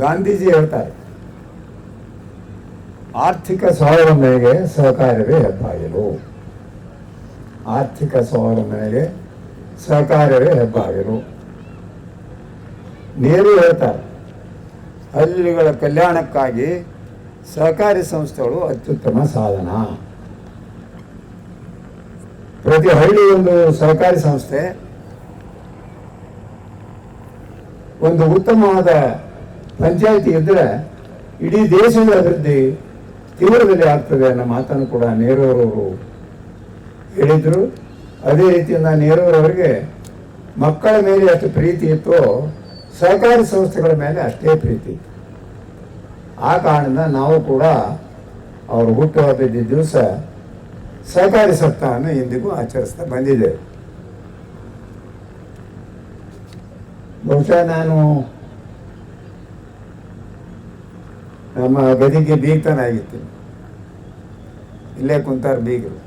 ಗಾಂಧೀಜಿ ಹೇಳ್ತಾರೆ, ಆರ್ಥಿಕ ಸ್ವಾವಲಂಬನೆಗೆ ಸಹಕಾರವೇ ಹೆಬ್ಬಾಗಿಲು. ಆರ್ಥಿಕ ಸ್ವಾವಲಂಬನೆಗೆ ಸಹಕಾರವೇ ಹೆಬ್ಬಾಗಿಲು. ನೇರು ಹೇಳ್ತಾರೆ, ಹಳ್ಳಿಗಳ ಕಲ್ಯಾಣಕ್ಕಾಗಿ ಸಹಕಾರಿ ಸಂಸ್ಥೆಗಳು ಅತ್ಯುತ್ತಮ ಸಾಧನ. ಪ್ರತಿ ಹಳ್ಳಿ ಒಂದು ಸಹಕಾರಿ ಸಂಸ್ಥೆ, ಒಂದು ಉತ್ತಮವಾದ ಪಂಚಾಯಿತಿ ಇದ್ದರೆ ಇಡೀ ದೇಶದ ಅಭಿವೃದ್ಧಿ ತೀವ್ರದಲ್ಲಿ ಆಗ್ತದೆ ಅನ್ನೋ ಮಾತನ್ನು ಕೂಡ ನೆಹರೂರವರು ಹೇಳಿದರು. ಅದೇ ರೀತಿಯಿಂದ ನೆಹರೂರವರಿಗೆ ಮಕ್ಕಳ ಮೇಲೆ ಅಷ್ಟು ಪ್ರೀತಿ ಇತ್ತು ಸಹಕಾರಿ ಸಂಸ್ಥೆಗಳ ಮೇಲೆ ಅಷ್ಟೇ ಪ್ರೀತಿ ಆ ಕಾರಣದಿಂದ ನಾವು ಕೂಡ ಅವರು ಹುಟ್ಟುಹಬ್ಬದ ದಿವಸ ಸಹಕಾರಿ ಸಪ್ತಾಹವನ್ನು ಇಂದಿಗೂ ಆಚರಿಸ್ತಾ ಬಂದಿದ್ದೇವೆ. ಬಹುಶಃ ನಾನು ನಮ್ಮ ಗದಿಗೆ ಬೀಗ್ತಾನಾಗಿತ್ತು ಇಲ್ಲೇ ಕುಂತಾರ ಬೀಗರು.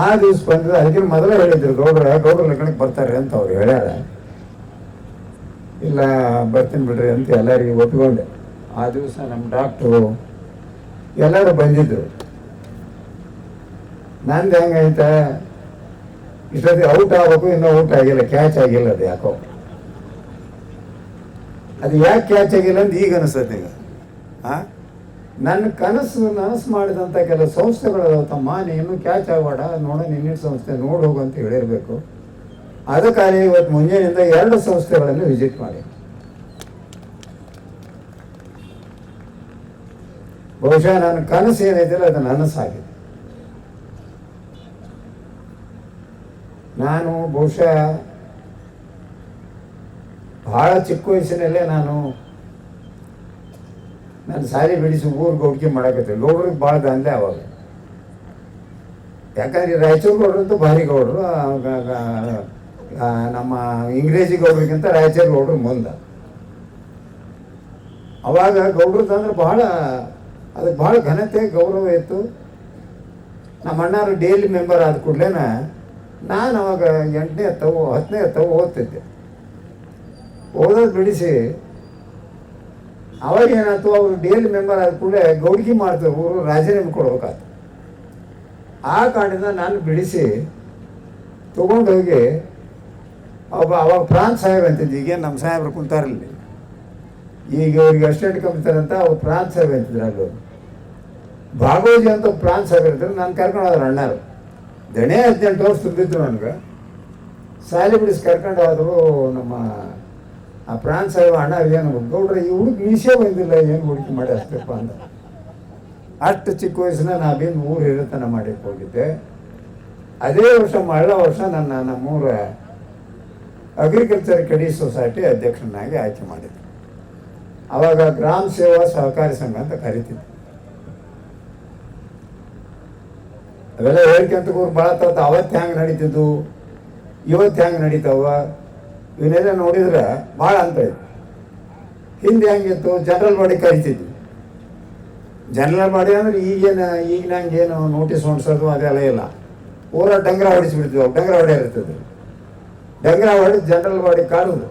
ಆ ದಿವಸ ಬಂದ್ರೆ ಅದಕ್ಕೆ ಮೊದಲೇ ಹೇಳಿದ್ರು, ಗೌಡ್ರ ಗೌಡ್ರ ಲಗ್ನಕ್ಕೆ ಬರ್ತಾರೆ ಅಂತ ಅವ್ರು ಹೇಳ್ಯಾರ. ಇಲ್ಲ, ಬರ್ತೀನಿ ಬಿಡ್ರಿ ಅಂತ ಎಲ್ಲರಿಗೂ ಒಪ್ಪಿಕೊಂಡೆ. ಆ ದಿವಸ ನಮ್ಮ ಡಾಕ್ಟ್ರು ಎಲ್ಲರೂ ಬಂದಿದ್ರು. ನಂದು ಹೆಂಗೈತೆ? ಇಷ್ಟೊತ್ತಿ ಔಟ್ ಆಗಬೇಕು, ಇನ್ನೂ ಔಟ್ ಆಗಿಲ್ಲ ಕ್ಯಾಚ್ ಆಗಿಲ್ಲ ಅದು ಯಾಕೋ. ಅದು ಯಾಕೆ ಕ್ಯಾಚ್ ಆಗಿಲ್ಲ ಅಂತ ಈಗ ಅನಿಸುತ್ತೆ ಈಗ. ಆ? ನನ್ನ ಕನಸು ನನಸು ಮಾಡಿದಂಥ ಕೆಲವು ಸಂಸ್ಥೆಗಳು, ತಮ್ಮ ನೀನು ಕ್ಯಾಚ್ ಆಗಬೇಡ, ನೋಡ ನಿನ್ನ ಸಂಸ್ಥೆ, ನೋಡಿ ಹೋಗು ಅಂತ ಹೇಳಿರಬೇಕು. ಅದಕ್ಕಾಗಿ ಇವತ್ತು ಮುಂಜಾನೆಯಿಂದ ಎರಡು ಸಂಸ್ಥೆಗಳನ್ನು ವಿಸಿಟ್ ಮಾಡಿ. ಬಹುಶಃ ನನ್ನ ಕನಸು ಏನೈತಿಲ್ಲ ಅದು ನನಸಾಗಿದೆ ನಾನು ಬಹುಶಃ ಬಹಳ ಚಿಕ್ಕ ವಯಸ್ಸಿನಲ್ಲೇ ನಾನು ನಾನು ಸಾರಿ ಬಿಡಿಸಿ ಊರಿಗೆ ಹೋಗಿ ಮಾಡಕತ್ತೆ. ಗೌಡ್ರಿಗೆ ಭಾಳ ದಂಧೆ ಅವಾಗ. ಯಾಕಂದ್ರೆ ರಾಯಚೂರು ಗೌಡ್ರು ಗೌಡ್ರಂತೂ ಭಾರಿ ಗೌಡ್ರು. ನಮ್ಮ ಇಂಗ್ರೇಜಿ ಗೌಡ್ರಿಗಿಂತ ರಾಯಚೂರು ಗೌಡ್ರು ಮುಂದೆ. ಅವಾಗ ಗೌಡ್ರು ಅಂದ್ರೆ ಬಹಳ, ಅದಕ್ಕೆ ಬಹಳ ಘನತೆ, ಗೌರವ ಇತ್ತು. ನಮ್ಮ ಅಣ್ಣಾರು ಡೈಲಿ ಮೆಂಬರ್ ಆದ ಕೂಡಲೇ ನಾನು ಅವಾಗ ಎಂಟನೇ ಹತ್ತವು ಹತ್ತನೇ ಹತ್ತವು ಓದ್ತಿದ್ದೆ. ಓದೋದು ಬಿಡಿಸಿ, ಅವಾಗ ಏನಾಯ್ತು, ಅವ್ರು ಡೈಲಿ ಮೆಂಬರ್ ಆದ ಕೂಡಲೇ ಗೌಡಿಗೆ ಮಾಡ್ತೇವೆ ರಾಜೀನಾಮೆ ಕೊಡ್ಬೇಕಾಯ್ತು. ಆ ಕಾರಣದಿಂದ ನಾನು ಬಿಡಿಸಿ ತೊಗೊಂಡೋಗಿ, ಒಬ್ಬ ಅವಾಗ ಪ್ರಾಂತ್ ಸಾಹೇಬ್ ಅಂತಿದ್ದು ಈಗೇನು ನಮ್ಮ ಸಾಹೇಬ್ರು ಕುಂತಾರಲ್ಲಿ ಈಗ ಅವ್ರಿಗೆ ಅಸ್ಟೆಂಟ್ ಕಮಿಷನರ್ ಅಂತ ಅವ್ರು ಪ್ರಾಂತ್ ಸಾಹೇಬ್ ಅಂತಿದ್ರು ಅಲ್ಲಿ. ಭಾಗವಜಿ ಅಂತ ಪ್ರಾಂತ್ ಸಾಹೇಬ್ ಇರ್ತಾರೆ, ನಾನು ಕರ್ಕೊಂಡು ಹೋದ್ರು ಅಣ್ಣರು. ದಣೆ ಹದಿನೆಂಟು ವರ್ಷ ತುಂಬಿದ್ದು ನನಗೆ. ಸಾಲಿ ಬಿಡಿಸಿ ಕರ್ಕೊಂಡು ಹೋದ್ರು ನಮ್ಮ ಆ ಪ್ರಾಣ್ ಸಾಹೇಬ್ ಹಣ ಏನು ಗೌಡ್ರೆ, ಈ ಹುಡುಗ ಮೀಸೆ ಬಂದಿಲ್ಲ, ಏನು ಹುಡುಕಿ ಮಾಡಿ ಅಷ್ಟಪ್ಪ ಅಂತ. ಅಷ್ಟು ಚಿಕ್ಕ ವಯಸ್ಸಿನ ನಾವೇನು ಊರು ಹಿರಿತನ ಮಾಡಕ್ಕೆ ಹೋಗಿದ್ದೆ. ಅದೇ ವರ್ಷ ಮಳೆ ವರ್ಷ ನನ್ನ ನಮ್ಮೂರ ಅಗ್ರಿಕಲ್ಚರ್ ಕ್ರೆಡಿಟ್ ಸೊಸೈಟಿ ಅಧ್ಯಕ್ಷನಾಗಿ ಆಯ್ಕೆ ಮಾಡಿದ್ದೆ. ಅವಾಗ ಗ್ರಾಮ ಸೇವಾ ಸಹಕಾರಿ ಸಂಘ ಅಂತ ಕರಿತಿದ್ದೆ. ಅವೆಲ್ಲ ಹೇಳ್ಕೊಂತ ಭಾಳ ತಾತ, ಅವತ್ತು ಹೆಂಗೆ ನಡೀತಿದ್ದು? ಇವತ್ತು ಹೆಂಗೆ ನಡೀತಾವ? ಇವನ್ನೆಲ್ಲ ನೋಡಿದ್ರೆ ಭಾಳ ಅಂತ ಇದೆ. ಹಿಂದೆ ಹೆಂಗಿತ್ತು ಜನರಲ್ ಬಾಡಿ ಕರಿತಿದ್ವಿ. ಜನರಲ್ ಬಾಡಿ ಅಂದ್ರೆ ಈಗೇನು, ಈಗಿನ ಹಂಗೇನು ನೋಟಿಸ್ ಹೊಡ್ಸೋದು ಅದೆಲ್ಲ ಇಲ್ಲ. ಊರ ಡಂಗ್ರ ಹೊಡಿಸ್ಬಿಡ್ತೀವಿ ಡಂಗ್ರ ಹೊಡೆ ಇರ್ತದೆ. ಡಂಗ್ರ ಹೊಡೆದು ಜನರಲ್ ಬಾಡಿ ಕಾಡುದು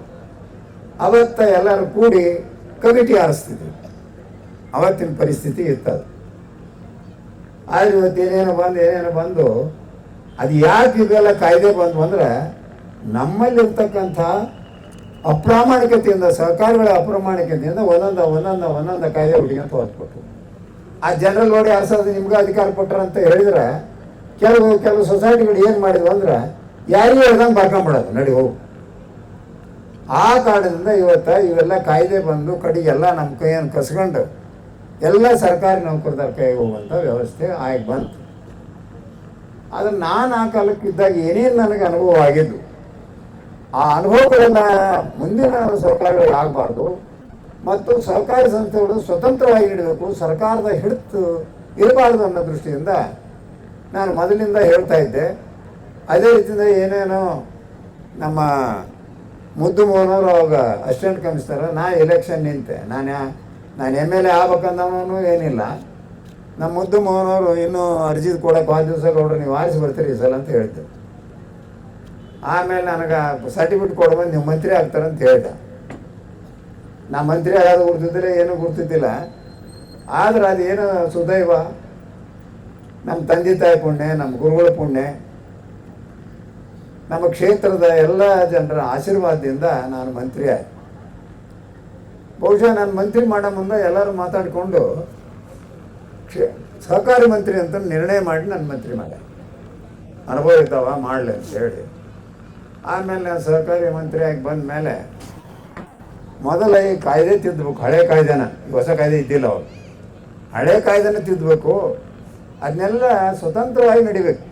ಅವತ್ತ ಎಲ್ಲರೂ ಕೂಡಿ ಕಮಿಟಿ ಆರಿಸ್ತಿದ್ವಿ. ಅವತ್ತಿನ ಪರಿಸ್ಥಿತಿ ಇರ್ತದೆ ಆದ್ರೆ ಇವತ್ತು ಏನೇನೋ ಬಂದು ಏನೇನೋ ಬಂದು, ಅದು ಯಾಕೆ ಇದೆಲ್ಲ ಕಾಯ್ದೆ ಬಂದು ಅಂದ್ರೆ ನಮ್ಮಲ್ಲಿರ್ತಕ್ಕಂಥ ಅಪ್ರಾಮಾಣಿಕತೆಯಿಂದ, ಸರ್ಕಾರಗಳ ಅಪ್ರಾಮಾಣಿಕತೆಯಿಂದ ಒಂದೊಂದು, ಒಂದೊಂದ, ಒಂದೊಂದು ಕಾಯ್ದೆ ಹುಡುಗಿಯಂತ ಹೊತ್ಬಿಟ್ರು ಆ ಜನರಲ್ ನೋಡಿ ಅರ್ಸೋದು ನಿಮ್ಗೆ ಅಧಿಕಾರ ಕೊಟ್ಟರು ಅಂತ ಹೇಳಿದ್ರೆ, ಕೆಲವು ಕೆಲವು ಸೊಸೈಟಿಗಳು ಏನು ಮಾಡಿದ್ವು ಅಂದ್ರೆ, ಯಾರಿಗೂ ಹೇಳ್ದಂಗೆ ಬರ್ಕೊಂಬಿಡೋದು ನಡಿ ಹೋಗು. ಆ ಕಾರಣದಿಂದ ಇವತ್ತು ಇವೆಲ್ಲ ಕಾಯ್ದೆ ಬಂದು ಕಡೆಗೆಲ್ಲ ನಮ್ಮ ಕೈಯನ್ನು ಕಸ್ಕೊಂಡು, ಎಲ್ಲ ಸರ್ಕಾರಿ ನೌಕರದಾರ ಕೈ ಹೋಗುವಂಥ ವ್ಯವಸ್ಥೆ ಆಗಿ ಬಂತು. ಆದರೆ ನಾನು ಆ ಕಾಲಕ್ಕಿದ್ದಾಗ ಏನೇನು ನನಗೆ ಅನುಭವ ಆಗಿದ್ದು ಆ ಅನುಭವಗಳನ್ನು ಮುಂದಿನ ಸರ್ಕಾರಗಳು ಆಗಬಾರ್ದು. ಮತ್ತು ಸಹಕಾರಿ ಸಂಸ್ಥೆಗಳು ಸ್ವತಂತ್ರವಾಗಿ ಇಡಬೇಕು ಸರ್ಕಾರದ ಹಿಡಿತು ಇರಬಾರ್ದು ಅನ್ನೋ ದೃಷ್ಟಿಯಿಂದ ನಾನು ಮೊದಲಿಂದ ಹೇಳ್ತಾ ಇದ್ದೆ. ಅದೇ ರೀತಿಯಿಂದ ಏನೇನೋ ನಮ್ಮ ಮುದ್ದು ಮೋಹನವರು ಅವಾಗ ಅಸಿಸ್ಟೆಂಟ್ ಕಮಿಷನರ್, ನಾ ಎಲೆಕ್ಷನ್ ನಿಂತೆ. ನಾನು ನಾನು ಎಂ ಎಲ್ ಎ ಆಗ್ಬೇಕಂದವನು ಏನಿಲ್ಲ. ನಮ್ಮ ಮುದ್ದು ಮೋಹನವರು ಇನ್ನೂ ಅರ್ಜಿ ಕೊಡೋಕೆ ಆ ದಿವಸ ಗೌಡ್ರು, ನೀವು ಆರಿಸಿ ಬರ್ತೀರಿ ಈ ಸಲ ಅಂತ ಹೇಳ್ದೆ ಆಮೇಲೆ ನನಗೆ ಸರ್ಟಿಫಿಕೇಟ್ ಕೊಡ್ಬಂದು ನೀವು ಮಂತ್ರಿ ಆಗ್ತಾರಂತ ಹೇಳ್ದೆ. ನಾ ಮಂತ್ರಿ ಆಗೋದು ಗುರ್ತಿದ್ದಿಲ್ಲ ಏನೂ ಗುರ್ತಿದ್ದಿಲ್ಲ. ಆದ್ರೆ ಅದೇನು ಸುದೈವ? ನಮ್ಮ ತಂದೆ ತಾಯಿ ಪುಣ್ಯ ನಮ್ಮ ಗುರುಗಳ ಪುಣ್ಯ. ನಮ್ಮ ಕ್ಷೇತ್ರದ ಎಲ್ಲ ಜನರ ಆಶೀರ್ವಾದದಿಂದ ನಾನು ಮಂತ್ರಿ ಆಯ್ತು ಬಹುಶಃ ನಾನು ಮಂತ್ರಿ ಮಾಡೋ ಮುಂದೆ ಎಲ್ಲರೂ ಮಾತಾಡಿಕೊಂಡು ಕ್ಷೇ ಸಹಕಾರಿ ಮಂತ್ರಿ ಅಂತ ನಿರ್ಣಯ ಮಾಡಿ ನಾನು ಮಂತ್ರಿ ಮಾಡ ಅನುಭವ ಇದ್ದಾವ, ಮಾಡಲಿ ಅಂತ ಹೇಳಿ. ಆಮೇಲೆ ನಾನು ಸಹಕಾರಿ ಮಂತ್ರಿಯಾಗಿ ಬಂದ ಮೇಲೆ ಮೊದಲ ಈ ಕಾಯ್ದೆ ತಿದ್ದಬೇಕು ಹಳೆ ಕಾಯ್ದೆನ. ಹೊಸ ಕಾಯ್ದೆ ಇದ್ದಿಲ್ಲ ಅವರು. ಹಳೆ ಕಾಯ್ದೆನ ತಿದ್ದಬೇಕು ಅದನ್ನೆಲ್ಲ ಸ್ವತಂತ್ರವಾಗಿ ನಡಿಬೇಕು.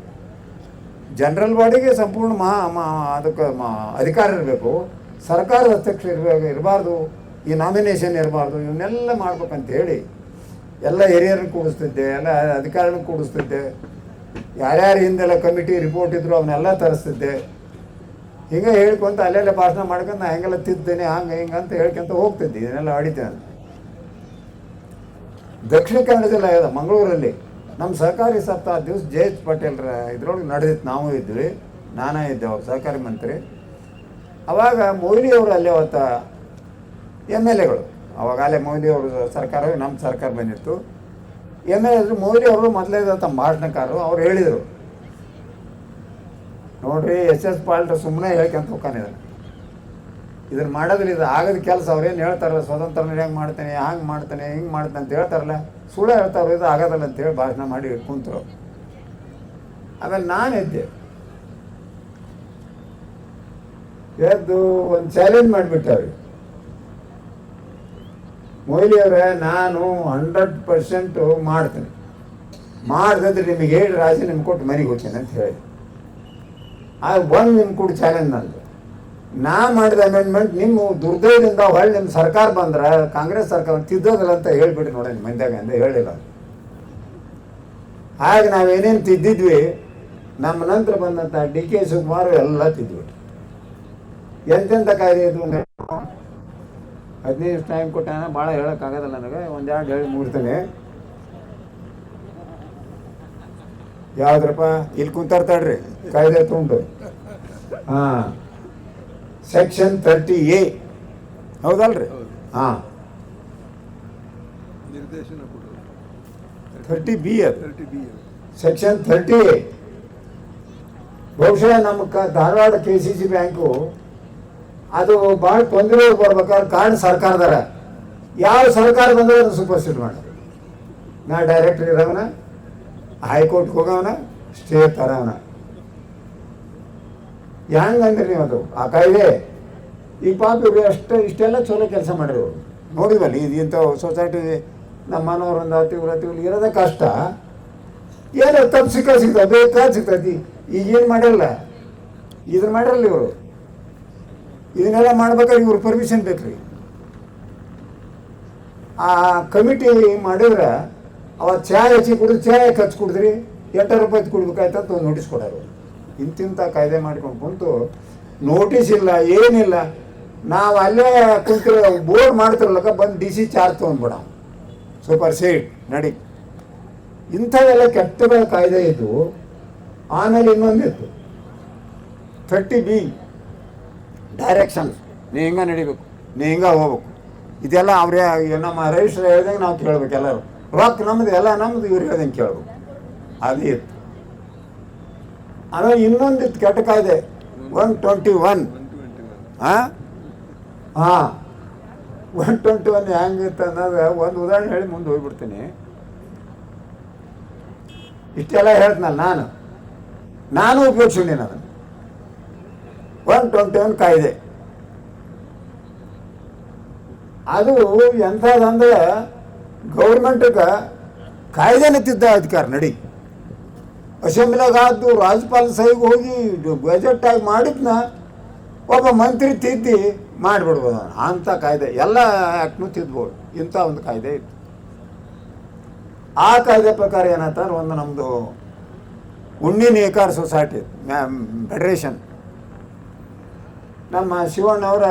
ಜನರಲ್ ಬಾಡಿಗೆ ಸಂಪೂರ್ಣ ಮಹಾ ಮಾ ಅದಕ್ಕೆ ಮಾ ಅಧಿಕಾರ ಇರಬೇಕು. ಸರ್ಕಾರದ ಹಸ್ತಕ್ಷೇಪ ಇರಬೇಕು ಇರಬಾರ್ದು. ಈ ನಾಮಿನೇಷನ್ ಇರಬಾರ್ದು. ಇವನ್ನೆಲ್ಲ ಮಾಡ್ಬೇಕಂತ ಹೇಳಿ ಎಲ್ಲ ಹಿರಿಯರನ್ನು ಕೂಡಿಸ್ತಿದ್ದೆ, ಎಲ್ಲ ಅಧಿಕಾರಿಗಳನ್ನು ಕೂಡಿಸ್ತಿದ್ದೆ. ಯಾರ್ಯಾರು ಹಿಂದೆಲ್ಲ ಕಮಿಟಿ ರಿಪೋರ್ಟ್ ಇದ್ದರು ಅವನ್ನೆಲ್ಲ ತರಿಸ್ತಿದ್ದೆ. ಹಿಂಗೆ ಹೇಳ್ಕೊಂತ ಅಲ್ಲೆಲ್ಲ ಭಾಷಣ ಮಾಡ್ಕೊಂಡು ನಾ ಹೆಂಗೆಲ್ಲ ತಿದ್ದೇನೆ, ಹಂಗೆ ಹಿಂಗೆ ಅಂತ ಹೇಳ್ಕೊಂತ ಹೋಗ್ತಿದ್ದೆ. ಇದನ್ನೆಲ್ಲ ಆಡಿದ್ದೆ ನಾನು. ದಕ್ಷಿಣ ಕನ್ನಡದಲ್ಲಿ ಆಗ್ಯದ ಮಂಗಳೂರಲ್ಲಿ. ನಮ್ಮ ಸಹಕಾರಿ ಸಪ್ತಾಹ ದಿವಸ ಜೆ ಎಚ್ ಪಟೇಲ್ರ ಇದ್ರೊಳಗೆ ನಡೆದಿತ್ತು. ನಾವು ಇದ್ವಿ, ನಾನೇ ಇದ್ದೆ ಅವ್ರು ಸಹಕಾರಿ ಮಂತ್ರಿ. ಅವಾಗ ಮೊಯ್ಲಿ ಅವರು ಅಲ್ಲೇ ಅವತ್ತ ಎಂ ಎಲ್ ಎಗಳು. ಅವಾಗ ಅಲ್ಲೇ ಮೊಯ್ಲಿ ಅವರು ಸರ್ಕಾರ ನಮ್ಮ ಸರ್ಕಾರ ಬಂದಿತ್ತು. ಎಂ ಎಲ್ ಎದ್ರು ಮೊಯ್ಲಿ ಅವರು ಮೊದಲೇ ತಮ್ಮ ಭಾಷಣಕಾರರು, ಅವ್ರು ಹೇಳಿದರು. ನೋಡ್ರಿ ಎಸ್ ಎಸ್ ಪಾಲ್ಟ ಸುಮ್ಮನೆ ಹೇಳ್ಕೊಂತ ಹೋಗ್ತಾನೆ ಇದನ್ನು ಇದನ್ನು ಮಾಡೋದ್ರಲ್ಲಿ ಇದು ಆಗದ ಕೆಲಸ ಅವ್ರೇನು ಹೇಳ್ತಾರಲ್ಲ, ಸ್ವತಂತ್ರ ಹೆಂಗೆ ಮಾಡ್ತೇನೆ, ಹಂಗೆ ಮಾಡ್ತೇನೆ, ಹಿಂಗೆ ಮಾಡ್ತಾನೆ ಅಂತ ಹೇಳ್ತಾರಲ್ಲ, ಸುಳ್ಳ ಹೇಳ್ತಾರ ಇದು ಆಗೋದಲ್ಲ ಅಂತೇಳಿ ಭಾಷಣ ಮಾಡಿ ಕುಂತರು. ಆಮೇಲೆ ನಾನು ಎದ್ದೆ. ಎದ್ದು ಒಂದು ಚಾಲೆಂಜ್ ಮಾಡಿಬಿಟ್ಟವ್ರಿ. ಮೊಯ್ಲಿ ನಾನು ಹಂಡ್ರೆಡ್ ಪರ್ಸೆಂಟು ಮಾಡ್ತೇನೆ. ಮಾಡಿದ್ರೆ ನಿಮಗೆ ಹೇಳಿ ರಾಜಿ ನಿಮ್ಗೆ ಕೊಟ್ಟು ಮನೆಗೆ ಹೋಗ್ತೇನೆ ಅಂತ ಹೇಳಿ. ಆಗ ಬಂದು ನಿಮ್ಮ ಕೂಡ ಚಾಲೆಂಜ್ ನಂದು. ನಾ ಮಾಡಿದ ಅಮೆಂಡ್ಮೆಂಟ್ ನಿಮ್ಮ ದುರ್ದೈವದಿಂದ ಹೊಳ್ಳಿ ನಿಮ್ಮ ಸರ್ಕಾರ ಬಂದ್ರೆ, ಕಾಂಗ್ರೆಸ್ ಸರ್ಕಾರ ತಿದ್ದೋದಿಲ್ಲ ಅಂತ ಹೇಳ್ಬಿಡಿ ನೋಡಿ ನಿಮ್ಮ ಮಂದ್ಯಾಗ ಅಂತ ಹೇಳಿಲ್ಲ. ಆಗ ನಾವೇನೇನು ತಿದ್ದಿದ್ವಿ, ನಮ್ಮ ನಂತರ ಬಂದಂಥ ಡಿ ಕೆ ಶಿವಕುಮಾರ್ ಎಲ್ಲ ತಿದ್ವಿ ಎಂತೆಂಥ ಕಾಯ್ದೆ ಇದು? ಹದಿನೈದು ಟೈಮ್ ಕೊಟ್ಟಾನ ಭಾಳ ಹೇಳೋಕ್ಕಾಗೋದಿಲ್ಲ ನನಗೆ ಒಂದೆರಡು ಹೇಳಿ ಮುಗಿಸ್ತೇನೆ. ಯಾವ್ದ್ರಪ್ಪ? ಇಲ್ಲಿ ಕುಂತಾರ್ತಾಡ್ರಿ ಕಾಯ್ದೆ ತುಂಡು ಹಾಂ. ಸೆಕ್ಷನ್ ತರ್ಟಿ ಎ ಹೌದಲ್ರಿ? ಹಾಂ. ಥರ್ಟಿ ಬಿ ಅದು. ಸೆಕ್ಷನ್ ಥರ್ಟಿ ಎ ಬಹುಶಃ ನಮ್ಮ ಕ Dharwad K C C bank ಅದು ಭಾಳ ತೊಂದರೆ ಬರ್ಬೇಕಾದ್ರೆ ಕಾರಣ ಸರ್ಕಾರದಾರ ಯಾವ ಸರ್ಕಾರ ಬಂದ್ರೆ ಸೂಪರ್ ಸೂಪರ್ಸಿಡ್ ಮಾಡ್ರಿ ನಾ ಡೈರೆಕ್ಟರ್ ಇರೋವನ ಹೈಕೋರ್ಟ್ಗೆ ಹೋಗೋಣ, ಸ್ಟೇ ತರೋಣ. ಹೆಂಗಂದ್ರೆ ನೀವು ಅದು? ಆ ಕಾಯ್ದೆ? ಈ ಪಾಪ ಇವರು ಅಷ್ಟು ಇಷ್ಟೆಲ್ಲ ಚಲೋ ಕೆಲಸ ಮಾಡಿರು ನೋಡಿದ್ವಲ್ಲಿ ಇದು ಇಂಥ ಸೊಸೈಟಿ ನಮ್ಮ ಮನೋರಂದ ತೀವ್ರ ಇರೋದೇ ಕಷ್ಟ. ಏನೋ ತಪ್ಪು ಸಿಕ್ಕ ಸಿಗ್ತದೆ, ಬೇಕಾದ ಸಿಗ್ತೈತಿ ಈಗೇನು ಮಾಡಿರಲ್ಲ ಇದನ್ನ ಮಾಡಿರಲ್ಲ ಇವರು. ಇದನ್ನೆಲ್ಲ ಮಾಡ್ಬೇಕಾದ್ರೆ ಇವ್ರ ಪರ್ಮಿಷನ್ ಬೇಕ್ರಿ. ಆ ಕಮಿಟಿ ಮಾಡಿದ್ರೆ ಅವತ್ತು ಚಾಯ್ ಹಚ್ಚಿ ಕುಡಿದು ಚಾಯ್ ಖರ್ಚು ಕುಡಿದ್ರಿ? ಎಟ್ಟ ರೂಪಾಯಿ ಕುಡ್ಬೇಕಾಯ್ತು ಅಂತ ನೋಟಿಸ್ ಕೊಡೋರು. ಇಂತಿಂಥ ಕಾಯ್ದೆ ಮಾಡ್ಕೊಂಡು ಕುಂತು ನೋಟಿಸ್ ಇಲ್ಲ, ಏನಿಲ್ಲ. ನಾವು ಅಲ್ಲೇ ಕುಂತಿರೋ ಬೋರ್ಡ್ ಮಾಡ್ತಿರ್ಲಕ್ಕ ಬಂದು ಡಿ ಸಿ ಚಾರ್ಜ್ ತೊಗೊಂಡ್ಬಿಡ. ಸೂಪರ್ ಸೀಟ್ ನಡಿ. ಇಂಥವೆಲ್ಲ ಕೆಟ್ಟದ ಕಾಯ್ದೆ ಇದ್ದು ಆಮೇಲೆ ಇನ್ನೊಂದಿತ್ತು ಥರ್ಟಿ ಬಿ ಡೈರೆಕ್ಷನ್ ನೀ ಹಿಂಗ ನಡಿಬೇಕು? ನೀ ಹಿಂಗ ಹೋಗ್ಬೇಕು? ಇದೆಲ್ಲ ಅವ್ರೇ, ನಮ್ಮ ರೈಸ್ ಹೇಳ್ದಂಗೆ ನಾವು ಕೇಳ್ಬೇಕು ಎಲ್ಲರೂ. ರೊಕ್ಕ ನಮ್ದು, ಎಲ್ಲ ನಮ್ದು ಇವ್ರು ಹೇಳ್ದಂಗೆ ಕೇಳ್ಬೇಕು ಅದೇ ಇತ್ತು. ಆಮೇಲೆ ಇನ್ನೊಂದಿತ್ತು ಕೆಟ್ಟ ಕಾಯ್ದೆ ಒನ್ ಟ್ವೆಂಟಿ ಒನ್ ಹಾ. ಹಾಂ ಒನ್ ಟ್ವೆಂಟಿ ಒನ್ ಹೆಂಗಿತ್ತು ಅನ್ನೋದು ಒಂದು ಉದಾಹರಣೆ ಹೇಳಿ ಮುಂದೆ ಹೋಗ್ಬಿಡ್ತೀನಿ. ಇಷ್ಟೆಲ್ಲ ಹೇಳ್ತೀನಲ್ಲ ನಾನು. ನಾನು ಉಪಯೋಗಿಸಿದ್ದೀನಿ ಅದನ್ನು. ಒನ್ ಟ್ವೆಂಟಿ ಒನ್ ಕಾಯ್ದೆ. ಅದು ಎಂಥದಂದ್ರೆ ಗೌರ್ಮೆಂಟ್ಗೆ ಕಾಯ್ದೆನ ತಿದ್ದ ಅಧಿಕಾರ, ನಡಿ. ಅಸೆಂಬ್ಲಿಯಾಗ ಆದ್ದು ರಾಜ್ಯಪಾಲ ಸಹಿಗೆ ಹೋಗಿ ಬಜೆಟ್ ಆಗಿ ಮಾಡಿದ್ನ ಒಬ್ಬ ಮಂತ್ರಿ ತಿದ್ದಿ ಮಾಡಿಬಿಡ್ಬೋದು ಅಂಥ ಕಾಯ್ದೆ. ಎಲ್ಲ ಆ್ಯಕ್ಟ್ನು ತಿದ್ಬೋದು ಇಂಥ ಒಂದು ಕಾಯ್ದೆ ಇತ್ತು. ಆ ಕಾಯ್ದೆ ಪ್ರಕಾರ ಏನಾಯ್ತಂದ್ರೆ ಒಂದು ನಮ್ಮದು ಉಣ್ಣಿ ನೇಕಾರ ಸೊಸೈಟಿ ಫೆಡರೇಷನ್. ನಮ್ಮ ಶಿವಣ್ಣವರ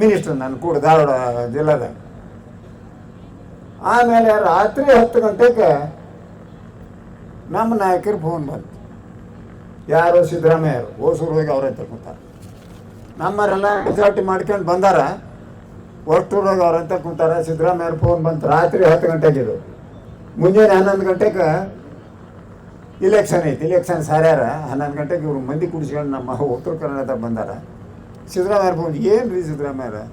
ಮಿನಿಸ್ಟರ್ ನಾನು ಕೂಡ ಧಾರವಾಡ ಜಿಲ್ಲಾದಾಗ ಆಮೇಲೆ ರಾತ್ರಿ ಹತ್ತು ಗಂಟೆಗೆ ನಮ್ಮ ನಾಯಕರು ಫೋನ್ ಬಂತು. ಯಾರು? ಸಿದ್ದರಾಮಯ್ಯರು. ಓಸೂರು ಹೋಗಿ ಅವರೇ ತಗೊಂತಾರೆ ನಮ್ಮರೆಲ್ಲ ರೆಸಾರ್ಟ್ ಮಾಡ್ಕೊಂಡು ಬಂದಾರ. ಒಷ್ಟೂರಾಗ ಅವ್ರಂತ ಕೂತಾರ ಸಿದ್ದರಾಮಯ್ಯ ಫೋನ್ ಬಂತು. ರಾತ್ರಿ ಹತ್ತು ಗಂಟೆಗೆ ಇದು. ಮುಂಜಾನೆ ಹನ್ನೊಂದು ಗಂಟೆಗೆ ಇಲೆಕ್ಷನ್ ಐತಿ. ಇಲೆಕ್ಷನ್ ಸಾರ್ಯಾರ. ಹನ್ನೊಂದು ಗಂಟೆಗೆ ಇವರು ಮಂದಿ ಕುಡಿಸ್ಕೊಂಡು ನಮ್ಮ ಉತ್ತರ ಕನ್ನಡದಾಗ ಬಂದಾರ. ಸಿದ್ದರಾಮಯ್ಯ ಫೋನ್ ಏನು ರೀ ಸಿದ್ದರಾಮಯ್ಯ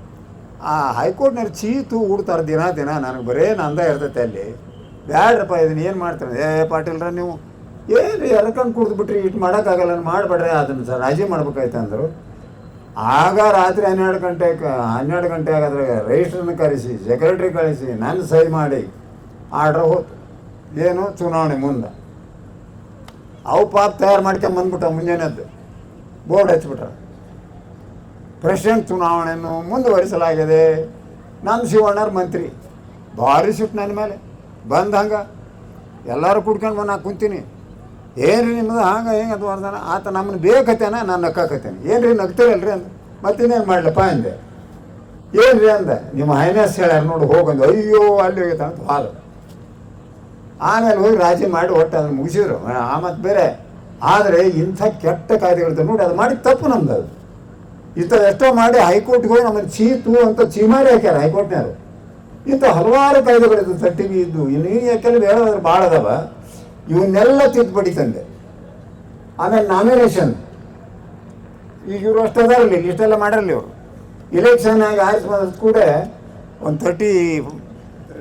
ಆ ಹೈಕೋರ್ಟ್ನಲ್ಲಿ ಚೀತು ಉಡ್ತಾರ ದಿನ ದಿನ, ನನಗೆ ಬರೇ ನಂದ ಇರ್ತೈತೆ ಅಲ್ಲಿ. ಬ್ಯಾಡ್ರಪ್ಪ, ಇದನ್ನ ಏನು ಮಾಡ್ತಾರೆ? ಏ, ಪಾಟೀಲ್ರ ನೀವು. ಏನು ರೀ ಕುಡಿದ್ಬಿಟ್ರಿ ಕುಡ್ದು ಬಿಟ್ರಿ ಇಟ್ಟು ಮಾಡೋಕ್ಕಾಗಲ್ಲ ಮಾಡಬೇಡ್ರಿ, ಅದನ್ನು ರಾಜಿ ಮಾಡ್ಬೇಕಾಯ್ತು ಅಂದರು. ಆಗ ರಾತ್ರಿ ಹನ್ನೆರಡು ಗಂಟೆಗೆ ಹನ್ನೆರಡು ಗಂಟೆ ಆಗಾದ್ರೆ ರಿಜಿಸ್ಟ್ರನ್ನ ಕರೆಸಿ ಸೆಕ್ರೆಟ್ರಿ ಕಳಿಸಿ ನನ್ನ ಸಹಿ ಮಾಡಿ, ಆರ್ಡ್ರ್ ಹೋತು. ಏನು? ಚುನಾವಣೆ ಮುಂದೆ. ಅವು ಪಾಪ ತಯಾರು ಮಾಡ್ಕೊಂಬಂದ್ಬಿಟ್ಟ ಮುಂಜಾನೆದ್ದು. ಬೋರ್ಡ್ ಹಚ್ಬಿಟ್ರ ಪ್ರೆಸಿಡೆಂಟ್ ಚುನಾವಣೆಯನ್ನು ಮುಂದುವರಿಸಲಾಗಿದೆ. ನಮ್ಮ ಶಿವಣ್ಣರ ಮಂತ್ರಿ. ಭಾರಿ ಸಿಟ್ಟು ನನ್ನ ಮೇಲೆ. ಬಂದ ಹಂಗೆ. ಎಲ್ಲರೂ ಕುಡ್ಕೊಂಡು ಬಂದು ನಾನು ಕುಂತೀನಿ. ಏನು ರೀ ನಿಮ್ಮದು ಹಂಗೆ, ಹೆಂಗೆ ಅದು ವರ್ಧನ ಆತ ನಮ್ಮನ್ನು ಬೇಕತ್ತೇನ? ನಾನು ನಕ್ಕಾಕತ್ತೇನೆ. ಏನು ರೀ ನಗ್ತೀರಲ್ರಿ ಅಂದ. ಮತ್ತಿನ್ನೇನು ಮಾಡಲಪ್ಪ ಅಂದೆ. ಏನು ರೀ ಅಂದ? ನಿಮ್ಮ ಹೈನೆಸ್ ಹೇಳ್ಯಾರ ನೋಡಿ ಹೋಗಂದು ಅಯ್ಯೋ, ಅಲ್ಲಿ ಹೋಗಿತ್ತ ಅಂತ ಹಾಲು. ಆಮೇಲೆ ಹೋಗಿ ರಾಜಿ ಮಾಡಿ ಒಟ್ಟು ಅದನ್ನು ಮುಗಿಸಿದ್ರು. ಆ ಮತ್ತು ಬೇರೆ. ಆದರೆ ಇಂಥ ಕೆಟ್ಟ ಕಾಯ್ದೆಗಳಿದೆ ನೋಡಿ, ಅದು ಮಾಡಿ ತಪ್ಪು ನಮ್ದು ಅದು. ಇಂಥದ್ದು ಎಷ್ಟೋ ಮಾಡಿ ಹೈಕೋರ್ಟ್ಗೆ ಹೋಗಿ ನಮ್ಮನ್ನು ಚೀತು ಅಂತ ಚೀಮಾರಿ ಹಾಕ್ಯಾರ ಹೈಕೋರ್ಟ್ನವರು ಇಂಥ ಹಲವಾರು ಕಾಯ್ದೆಗಳಿದ್ದು ತಟ್ಟಿವಿ ಇದ್ದು. ಇನ್ನು ಯಾಕೆಲ್ಲ ಹೇಳೋದ್ರೆ ಭಾಳ ಅದಾವ. ಇವನ್ನೆಲ್ಲ ತಿದ್ದುಪಡಿ ತಂದೆ. ಆಮೇಲೆ ನಾಮಿನೇಷನ್ ಈಗ ಇವರು ಅಷ್ಟು ಅದಾರಲ್ಲ ಇಷ್ಟೆಲ್ಲ ಮಾಡಿರಲಿ ಇವರು. ಇಲೆಕ್ಷನ್ ಆಗಿ ಆಯ್ಸ್ ಕೂಡ ಒಂದು ತರ್ಟಿ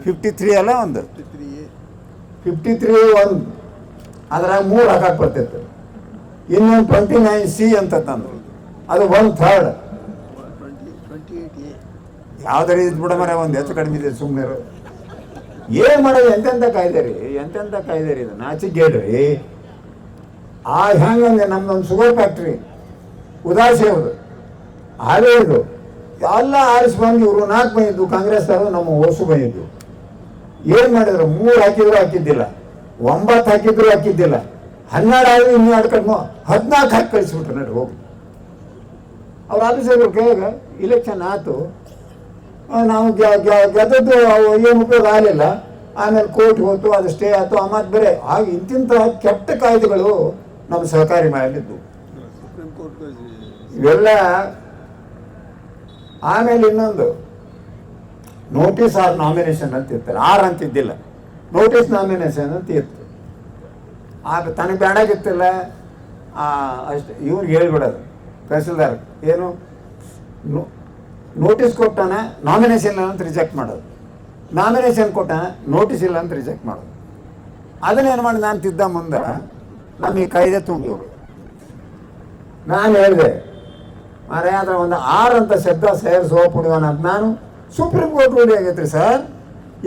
ಫಿಫ್ಟಿ ತ್ರೀ ಅಲ್ಲ ಒಂದು? ಫಿಫ್ಟಿ ತ್ರೀ ಒಂದು. ಅದ್ರಾಗ ಮೂರು ಹಾಕಕ್ಕೆ ಬರ್ತಿತ್ತು. ಇನ್ನೊಂದು ಟ್ವೆಂಟಿ ನೈನ್ ಸಿ ಅಂತ ತಂದ್ರು. ಅದು ಒನ್ ಥರ್ಡ್ ಟ್ವೆಂಟಿ ಇದು ಬಿಡ ಮರ ಒಂದು ಹೆಚ್ಚು ಕಡಿಮೆ ಇದೆ ಸುಮ್ಮನೆ ಏನು ಮಾಡೋದು ಎಂತೆಂಥ ಕಾಯ್ದೆ ರೀ? ಎಂತೆಂಥ ಕಾಯ್ದೆ ರೀ ಇದು? ನಾಚಿಗೇಡ್ರಿ ಆ ಹೆಂಗಂದ್ರೆ ನಮ್ದೊಂದು ಶುಗರ್ ಫ್ಯಾಕ್ಟ್ರಿ ಉದಾಸಿ ಹಾಗೇ ಇದು. ಎಲ್ಲ ಆರಿಸಿ ಬಂದು ಇವರು ನಾಲ್ಕು ಬಂದಿದ್ದು ಕಾಂಗ್ರೆಸ್ ಅವರು ನಮ್ಮ ಹೊಸು ಬಂದಿದ್ದು ಏನು ಮಾಡಿದ್ರು? ಮೂರು ಹಾಕಿದ್ರು ಹಾಕಿದ್ದಿಲ್ಲ. ಒಂಬತ್ತು ಹಾಕಿದ್ರು ಹಾಕಿದ್ದಿಲ್ಲ. ಹನ್ನೆರಡು ಆದ್ರೆ ಇನ್ನೂ ಕಡಿಮೆ ಹದಿನಾಲ್ಕು ಹಾಕಿ ಕಳಿಸ್ಬಿಟ್ರು ನಡ್ರಿ ಹೋಗಿ ಅವ್ರ ಆಫೀಸರ್ಗಳು ಕೇಳಿದ ಇಲೆಕ್ಷನ್ ಆಯ್ತು ನಾವು ಗೆದ್ದದ್ದು ಏನು ಉಪಯೋಗ ಆಗಲಿಲ್ಲ. ಆಮೇಲೆ ಕೋರ್ಟ್ ಹೋಯ್ತು ಅದು ಸ್ಟೇ ಆಯ್ತು ಆಮೇಲೆ ಬೇರೆ. ಹಾಗೆ ಇಂತಿಂಥ ಕೆಟ್ಟ ಕಾಯ್ದೆಗಳು ನಮ್ಮ ಸಹಕಾರಿ ಮಾಡಲಿದ್ದು ಸುಪ್ರೀಂ ಕೋರ್ಟ್ ಇವೆಲ್ಲ ಆಮೇಲೆ ಇನ್ನೊಂದು. ನೋಟಿಸ್ ಆರ್ ನಾಮಿನೇಷನ್ ಅಂತ ಇರ್ತಾರೆ ಆರ್ ಅಂತಿದ್ದಿಲ್ಲ ನೋಟಿಸ್ ನಾಮಿನೇಷನ್ ಅಂತ ಇತ್ತು. ಆಗ ತನಗೆ ಬೇಡಾಗಿತ್ತಿಲ್ಲ ಅಷ್ಟೇ ಇವ್ರಿಗೆ ಹೇಳ್ಬಿಡೋದು. ತಹಸೀಲ್ದಾರ್. ಏನು? ನೋಟಿಸ್ ಕೊಟ್ಟಾನ ನಾಮಿನೇಷನ್ ಇಲ್ಲ ಅಂತ ರಿಜೆಕ್ಟ್ ಮಾಡೋದು. ನಾಮಿನೇಷನ್ ಕೊಟ್ಟಾನ ನೋಟಿಸ್ ಇಲ್ಲ ಅಂತ ರಿಜೆಕ್ಟ್ ಮಾಡೋದು. ಅದನ್ನೇನು ಮಾಡಿ ನಾನು ತಿದ್ದ ಮುಂದೆ ನಮಗೆ ಕಾಯ್ದೆ ತುಂಬಿದ್ರು ನಾನು ಹೇಳಿದೆ ಮರ ಒಂದು ಆರ್ ಅಂತ ಶಬ್ದ ಸೇರಿಸೋ ಪುಡುವನ ನಾನು ಸುಪ್ರೀಂ ಕೋರ್ಟ್ ರೂಢಿ ಆಗೈತ್ರಿ ಸರ್.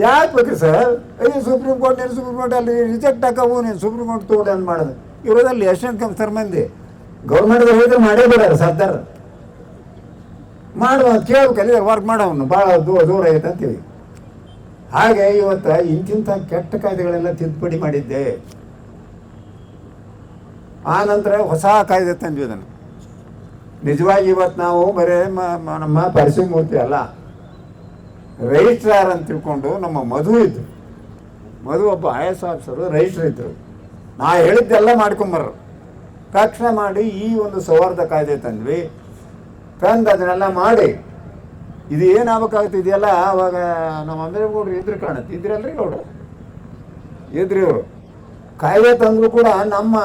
ಯಾಕೆ ಬೇಕ್ರಿ ಸರ್? ಅಯ್ಯೋ ಸುಪ್ರೀಂ ಕೋರ್ಟ್ ನೀನು ಸುಪ್ರೀಂ ಕೋರ್ಟ್ ಅಲ್ಲಿ ರಿಜೆಕ್ಟ್ ಹಾಕವು, ನೀನು ಸುಪ್ರೀಂ ಕೋರ್ಟ್ ತೋಡಿ ಅಂತ ಮಾಡೋದು? ಇರೋದಲ್ಲಿ ಕಂಪ್ ಸರ್ ಮಂದಿ. ಗೌರ್ಮೆಂಟ್ ಹೇಳಿದ್ರೆ ಮಾಡೇ ಬಿಡಾರ ಸರ್ದಾರ್ ಮಾಡುವ ಕೇಳು ಕಲಿಯ ವರ್ಕ್ ಮಾಡೋವನು ಭಾಳ ದೂರ ದೂರ ಐತೆ ಅಂತೀವಿ. ಹಾಗೆ ಇವತ್ತು ಇಂತಿಂಥ ಕೆಟ್ಟ ಕಾಯ್ದೆಗಳೆಲ್ಲ ತಿದ್ದುಪಡಿ ಮಾಡಿದ್ದೆ. ಆ ನಂತರ ಹೊಸ ಕಾಯ್ದೆ ತಂದ್ವಿ ಅದನ್ನು. ನಿಜವಾಗಿ ಇವತ್ತು ನಾವು ಬರೀ ನಮ್ಮ ಪರಶುಮೂರ್ತಿ ಅಲ್ಲ ರೈಟ್ರಾರ್ ಅಂತ ತಿಳ್ಕೊಂಡು ನಮ್ಮ ಮಧು ಇದ್ರು. ಮಧು ಒಬ್ಬ ಐ ಎಸ್ ಆಫೀಸರು ರೈಟ್ರ್ ಇದ್ರು. ನಾ ಹೇಳಿದ್ದೆಲ್ಲ ಮಾಡ್ಕೊಂಬರ್ರು. ತಕ್ಷಣ ಮಾಡಿ ಈ ಒಂದು ಸೌಹಾರ್ದ ಕಾಯ್ದೆ ತಂದ್ವಿ. ತಂದು ಅದನ್ನೆಲ್ಲ ಮಾಡಿ, ಇದು ಏನಾಗಬೇಕಾಗುತ್ತೆ ಇದೆಲ್ಲ ಅವಾಗ ನಮ್ಮ ಅಂಬೇಗೌಡರು ಎದುರು ಕಾಣುತ್ತೆ. ಇದ್ರಲ್ರಿ ಗೌಡ್ರು? ಇವರು ಕಾಯ್ದೆ ತಂದ್ರು ಕೂಡ ನಮ್ಮ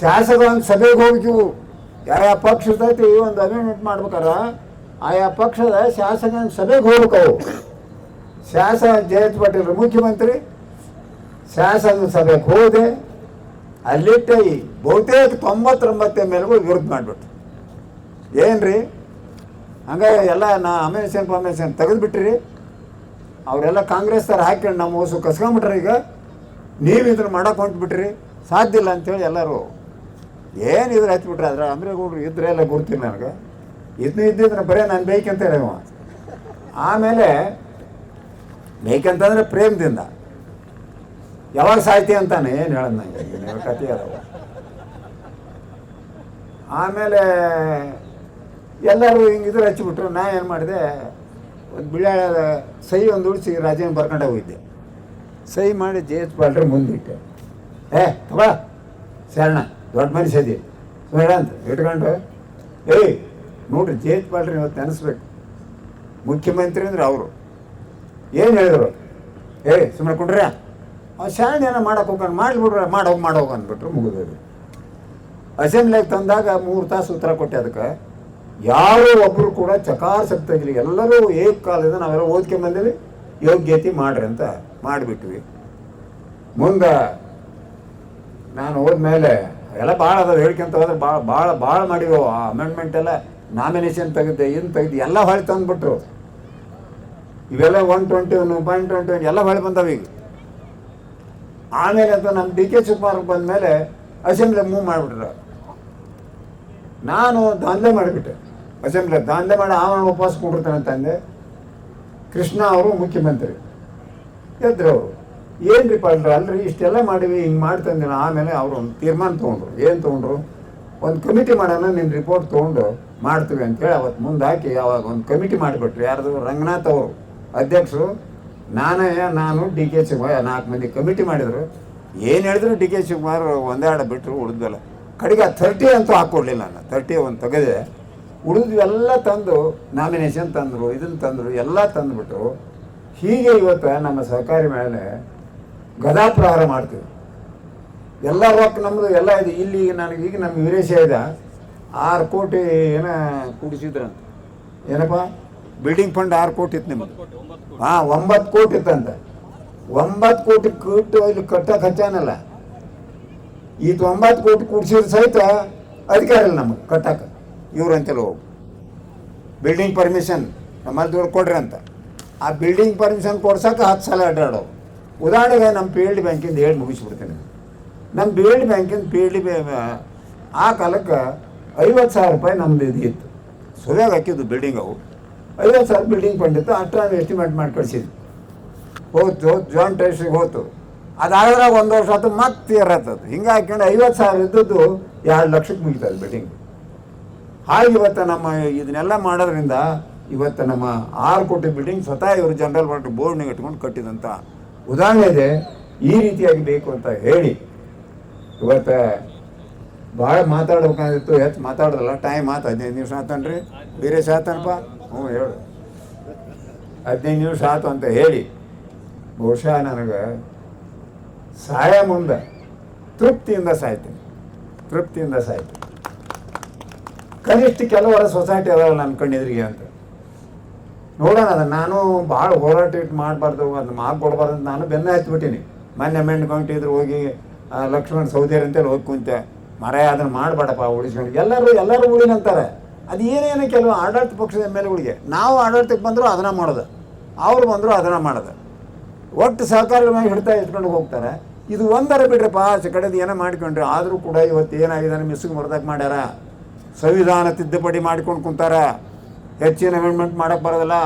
ಶಾಸಕಾಂಗ ಸಭೆಗೆ ಹೋಗಿದ್ವು. ಯಾವ ಇರ್ತೈತಿ ಒಂದು ಅಮೆಂಡ್ಮೆಂಟ್ ಮಾಡ್ಬೇಕಾರ? ಆಯಾ ಪಕ್ಷದ ಶಾಸಕನ ಸಭೆಗೆ ಹೋಗ್ಬೇಕು ಶಾಸಕ ಜಯಂತ್ ಪಾಟೀಲ್ ಮುಖ್ಯಮಂತ್ರಿ, ಶಾಸಕ ಸಭೆಗೆ ಹೋದೆ. ಅಲ್ಲಿಟ್ಟ ಈ ಬಹುತೇಕ ತೊಂಬತ್ತೊಂಬತ್ತು ಎಂ ಎಲ್ಗಳು ವಿರುದ್ಧ ಮಾಡಿಬಿಟ್ರು. ರೀ ಹಂಗಾಗಿ ಎಲ್ಲ ನಾ ಅಮೇಷನ್ ಪಮೇಷನ್ ತೆಗೆದುಬಿಟ್ರಿ. ಅವರೆಲ್ಲ ಕಾಂಗ್ರೆಸ್ ಸರ್ ಹಾಕ್ಕೊಂಡು ನಮ್ಮ ಹೊಸು ಕಸ್ಕೊಂಬಿಟ್ರೆ ಈಗ. ನೀವು ಇದ್ರ ಮಾಡೋಕೆ ಹೊಂಟ್ಬಿಟ್ರಿ. ಸಾಧ್ಯ ಇಲ್ಲ ಅಂತೇಳಿ ಎಲ್ಲರೂ ಏನು ಇದ್ರೆ ಹಚ್ಬಿಟ್ರೆ ಅದ್ರ ಅಮ್ರೇಗೌಡ್ರು ಇದ್ರೆ ಎಲ್ಲ ಗುರ್ತಿಲ್ಲ ನನಗೆ. ಇದನ್ನ ಇದ್ದಿದ್ರೆ ಬರೀ ನಾನು ಬೇಕಂತ ಹೇಳಿ ಆಮೇಲೆ ಬೇಕಂತಂದರೆ ಪ್ರೇಮದಿಂದ. ಯಾವಾಗ ಸಾಯ್ತಿ ಅಂತಾನೆ ಏನು ಹೇಳೋದು ನಂಗೆ? ಕಥೆ ಆಮೇಲೆ ಎಲ್ಲರೂ ಹಿಂಗಿದ್ರೆ ಹಚ್ಚಿಬಿಟ್ರು. ನಾ ಏನು ಮಾಡಿದೆ, ಒಂದು ಬಿಳ ಸಹಿ ಒಂದು ಉಳಿಸಿ ರಾಜೇನ ಬರ್ಕೊಂಡೆ ಹೋಗಿದ್ದೆ. ಸಹಿ ಮಾಡಿ ಜೆ ಎಚ್ ಪಾಲ್ರಿ ಮುಂದಿಟ್ಟೆ. ಏ, ತಗೋ ಶರಣ ದೊಡ್ಡ ಮನುಷ್ಯ ಅದಿ ಬೇಡ ಅಂತ ಇಟ್ಕೊಂಡು ಏಯ್ ನೋಡ್ರಿ ಜೆ ಎಚ್ ಪಾಲ್ರಿ ಇವತ್ತು ನೆನೆಸ್ಬೇಕು. ಮುಖ್ಯಮಂತ್ರಿ ಅಂದ್ರೆ ಅವರು. ಏನು ಹೇಳಿದ್ರು? ಏಯ್ ಸುಮ್ಮನೆ ಕುಂಡ್ರ ಆ ಶಾಣೆ ಏನೋ ಮಾಡಕ್ಕೆ ಹೋಗೋಣ ಮಾಡಿಬಿಡ್ರೆ ಮಾಡೋಗಿ ಮಾಡೋಗ ಅಂದ್ಬಿಟ್ರು ಮುಗಿದೋದು ಅಸೆಂಬ್ಲಿಗೆ ತಂದಾಗ ಮೂರು ತಾಸು ಉತ್ತರ ಕೊಟ್ಟೆ ಅದಕ್ಕೆ. ಯಾರೂ ಒಬ್ಬರು ಕೂಡ ಚಕಾರ ತೆಗಿಲಿ ಎಲ್ಲರೂ ಏಕ ಕಾಲದಿಂದ ನಾವೆಲ್ಲ ಓದ್ಕೊಂಬಂದೇವಿ ಬಂದಿವಿ. ಯೋಗ್ಯತೆ ಮಾಡ್ರಿ ಅಂತ ಮಾಡಿಬಿಟ್ವಿ. ಮುಂದೆ ನಾನು ಹೋದ್ಮೇಲೆ ಎಲ್ಲ ಭಾಳ ಅದಾವ ಹೇಳ್ಕೊಂತ ಹೋದ್ರೆ ಭಾಳ ಭಾಳ ಭಾಳ ಮಾಡಿವು ಆ ಅಮೆಂಡ್ಮೆಂಟ್ ಎಲ್ಲ. ನಾಮಿನೇಷನ್ ತೆಗೆದೆ ಏನು ತೆಗೆದು, ಎಲ್ಲ ಹೊಳೆ ತಂದ್ಬಿಟ್ರು. ಇವೆಲ್ಲ one twenty one point twenty ಎಲ್ಲ ಹೊಳೆ ಬಂದಾವೆ ಈಗ. ಆಮೇಲೆ ಅಂತ ನಮ್ಮ ಡಿ ಕೆ ಶಿವಕುಮಾರ್ ಬಂದಮೇಲೆ ಅಸೆಂಬ್ಲಿ ಮೂವ್ ಮಾಡಿಬಿಟ್ರು. ನಾನು ದಾಂಧಲೆ ಮಾಡಿಬಿಟ್ಟೆ. ಅಸೆಂಬ್ಲಿ ದಾಂಧಲೆ ಮಾಡಿ ಆಮೇಲೆ ವಾಪಸ್ ಅಂತಂದೆ ಕೃಷ್ಣ ಅವರು ಮುಖ್ಯಮಂತ್ರಿ. ಎದ್ರು ಅವರು ರೀ ಪಾಲ್ರ ಅಲ್ರಿ, ಇಷ್ಟೆಲ್ಲ ಮಾಡಿವಿ, ಹಿಂಗೆ ಮಾಡ್ತಂದ ಆಮೇಲೆ ಅವರು ಒಂದು ತೀರ್ಮಾನ ತೊಗೊಂಡ್ರು. ಏನು ತೊಗೊಂಡ್ರು? ಒಂದು ಕಮಿಟಿ ಮಾಡೋಣ ನಿನ್ನ ರಿಪೋರ್ಟ್ ತೊಗೊಂಡು ಮಾಡ್ತೀವಿ ಅಂತೇಳಿ ಅವತ್ತು ಮುಂದೆ ಹಾಕಿ, ಅವಾಗ ಒಂದು ಕಮಿಟಿ ಮಾಡಿಬಿಟ್ರು ಯಾರ್ದು? ರಂಗನಾಥ್ ಅವರು, ಅಧ್ಯಕ್ಷರು. ನಾನೇ, ನಾನು ಡಿ ಕೆ ಶಿವಕುಮಾರ್, ನಾಲ್ಕು ಮಂದಿ ಕಮಿಟಿ ಮಾಡಿದರು. ಏನು ಹೇಳಿದ್ರು ಡಿ ಕೆ ಶಿವಕುಮಾರ್ ಒಂದೆರಡು ಬಿಟ್ಟರು ಉಳಿದ್ವಲ್ಲ ಕಡೆಗೆ ಥರ್ಟಿ ಅಂತೂ ಹಾಕ್ಕೊಡ್ಲಿಲ್ಲ ನಾನು. ಥರ್ಟಿ ಒಂದು ತೆಗೆದೆ. ಉಳಿದ್ವೆಲ್ಲ ತಂದು ನಾಮಿನೇಷನ್ ತಂದರು ಇದನ್ನು ತಂದರು, ಎಲ್ಲ ತಂದುಬಿಟ್ಟು ಹೀಗೆ ಇವತ್ತು ನಮ್ಮ ಸಹಕಾರಿ ಮೇಲೆ ಗದಾ ಪ್ರಹಾರ ಮಾಡ್ತೀವಿ. ಎಲ್ಲ ರೊಕ್ಕ ನಮ್ಮದು ಎಲ್ಲ ಇದೆ. ಇಲ್ಲಿ ಈಗ ನನಗೆ ಈಗ ನಮ್ಮ ವೀರೇಶ ಇದೆ. ಆರು ಕೋಟಿ ಏನ ಕೂಡಿಸಿದ್ರಂತ. ಏನಪ್ಪ? ಬಿಲ್ಡಿಂಗ್ ಫಂಡ್ ಆರು ಕೋಟಿ ಇತ್ತು ನಿಮ್ಮದು ಹಾಂ ಒಂಬತ್ತು ಕೋಟಿ ಇತ್ತಂತ ಒಂಬತ್ತು ಕೋಟಿ ಕೊಟ್ಟು ಇಲ್ಲಿ ಕಟ್ಟಕ್ಕೆ ಹಚ್ಚಾನಲ್ಲ ಈತ ಒಂಬತ್ತು ಕೋಟಿ ಕೂಡಿಸಿದ ಸಹಿತ ಅಧಿಕಾರ ಇಲ್ಲ ನಮಗೆ ಕಟ್ಟಕ್ಕೆ. ಇವ್ರು ಅಂತೆಲ್ಲ ಹೋಗಿ. ಬಿಲ್ಡಿಂಗ್ ಪರ್ಮಿಷನ್ ನಮ್ಮಲ್ಲಿ ದುಡ್ಡು ಕೊಡ್ರಿ ಅಂತ. ಆ ಬಿಲ್ಡಿಂಗ್ ಪರ್ಮಿಷನ್ ಕೊಡ್ಸೋಕೆ ಹತ್ತು ಸಲ ಅಡ್ಡಾಡೋ ಉದಾಹರಣೆಗೆ ನಮ್ಮ ಪಿ ಎಲ್ ಡಿ ಬ್ಯಾಂಕಿಂದ ಹೇಳಿ ಮುಗಿಸ್ಬಿಡ್ತೀನಿ. ನಮ್ಮ ಪಿ ಎಲ್ ಡಿ ಬ್ಯಾಂಕಿಂದ ಪಿ ಎಲ್ ಡಿ ಆ ಕಾಲಕ್ಕೆ ಐವತ್ತು ಸಾವಿರ ರೂಪಾಯಿ ನಮ್ಮದು ಇದು ಇತ್ತು. ಸುಲಭ ಹಾಕಿದ್ದು ಬಿಲ್ಡಿಂಗ್ ಅವು. ಐವತ್ತು ಸಾವಿರ ಬಿಲ್ಡಿಂಗ್ ಪಂಡಿತ ಅಷ್ಟು ಎಸ್ಟಿಮೇಟ್ ಮಾಡಿ ಕಳಿಸಿದ್ದು ಹೋಯ್ತು ಜಾಯಿಂಟ್ ರಿಜಿಸ್ಟ್ರಿಗೆ ಹೋಯ್ತು. ಅದಾದ್ರೆ ಒಂದು ವರ್ಷ ಆಯ್ತು ಮತ್ತೆ ಇರತ್ತದು ಹಿಂಗೆ ಹಾಕ್ಕೊಂಡು ಐವತ್ತು ಸಾವಿರ ಇದ್ದದ್ದು ಎರಡು ಲಕ್ಷಕ್ಕೆ ಮುಗಿತದೆ ಬಿಲ್ಡಿಂಗ್ ಹಾಗೆ ಇವತ್ತು ನಮ್ಮ ಇದನ್ನೆಲ್ಲ ಮಾಡೋದ್ರಿಂದ ಇವತ್ತು ನಮ್ಮ ಆರು ಕೋಟಿ ಬಿಲ್ಡಿಂಗ್ ಸ್ವತಃ ಇವರು ಜನರಲ್ ವಾಟರ್ ಬೋರ್ಡ್ನಿಗೆ ಇಟ್ಕೊಂಡು ಕಟ್ಟಿದಂಥ ಉದಾಹರಣೆ ಇದೆ. ಈ ರೀತಿಯಾಗಿ ಬೇಕು ಅಂತ ಹೇಳಿ. ಇವತ್ತು ಭಾಳ ಮಾತಾಡ್ಬೇಕಾಗಿತ್ತು ಹೆಚ್ಚು ಮಾತಾಡೋದಲ್ಲ ಟೈಮ್ ಆತ, ಹದಿನೈದು ನಿಮಿಷ ಆತನ್ರಿ. ಬೇರೆ ಆತನಪ್ಪ ಹ್ಞೂ ಹೇಳು. ಹದಿನೈದು ನಿಮಿಷ ಆಯ್ತು ಅಂತ ಹೇಳಿ, ಬಹುಶಃ ನನಗೆ ಸಾಯ ಮುಂದೆ ತೃಪ್ತಿಯಿಂದ ಸಾಯ್ತೀನಿ. ತೃಪ್ತಿಯಿಂದ ಸಾಯ್ತೀನಿ. ಕನಿಷ್ಠ ಕೆಲವರ ಸೊಸೈಟಿ ಅದಾವಲ್ಲ ನನ್ನ ಕಣ್ಣಿದ್ರಿಗೆ ಅಂತ. ನೋಡೋಣ ಅದನ್ನು ನಾನು ಭಾಳ ಹೋರಾಟ ಇಟ್ಟು ಮಾಡಬಾರ್ದು ಅದನ್ನ ಮಾತು ಕೊಡಬಾರ್ದು ಅಂತ ನಾನು ಬೆನ್ನ ಹತ್ಬಿಟ್ಟಿನಿ ಮೊನ್ನೆ ಅಮೆಂಡ್ ಕಮಿಟಿ ಇದ್ರು ಹೋಗಿ ಲಕ್ಷ್ಮಣ್ ಸೌದಿಯರ್ ಅಂತೇಳಿ ಹೋಗಿ ಕುಂತೆ. ಮರ ಅದನ್ನು ಮಾಡಬೇಡಪ್ಪ, ಉಳಿಸ್ಕೊಂಡು. ಎಲ್ಲರೂ ಎಲ್ಲರೂ ಉಳಿನಂತಾರೆ ಅದು ಏನೇನು ಕೆಲವು ಆಡಳಿತ ಪಕ್ಷದ ಎಂ ಎಲ್ಗಳಿಗೆ ನಾವು ಆಡಳಿತಕ್ಕೆ ಬಂದರೂ ಅದನ್ನ ಮಾಡೋದು. ಅವ್ರು ಬಂದರೂ ಅದನ್ನ ಮಾಡೋದು. ಒಟ್ಟು ಸಹಕಾರಿಗಳ ಮೇಲೆ ಹಿಡ್ತಾ ಇಟ್ಕೊಂಡು ಹೋಗ್ತಾರೆ. ಇದು ಒಂದರ ಬಿಡ್ರಪ್ಪ ಆಚೆ ಕಡೆದು ಏನೋ ಮಾಡ್ಕೊಂಡ್ರೆ ಆದರೂ ಕೂಡ ಇವತ್ತು ಏನಾಗಿದೆ ಮಿಸ್ಸಿಗೆ ಮರ್ದಾಗ ಮಾಡ್ಯಾರ. ಸಂವಿಧಾನ ತಿದ್ದುಪಡಿ ಮಾಡ್ಕೊಂಡು ಕುಂತಾರ. ಹೆಚ್ಚಿನ ಅಮೆಂಡ್ಮೆಂಟ್ ಮಾಡೋಕ್ಕೆ ಬರೋದಿಲ್ಲ.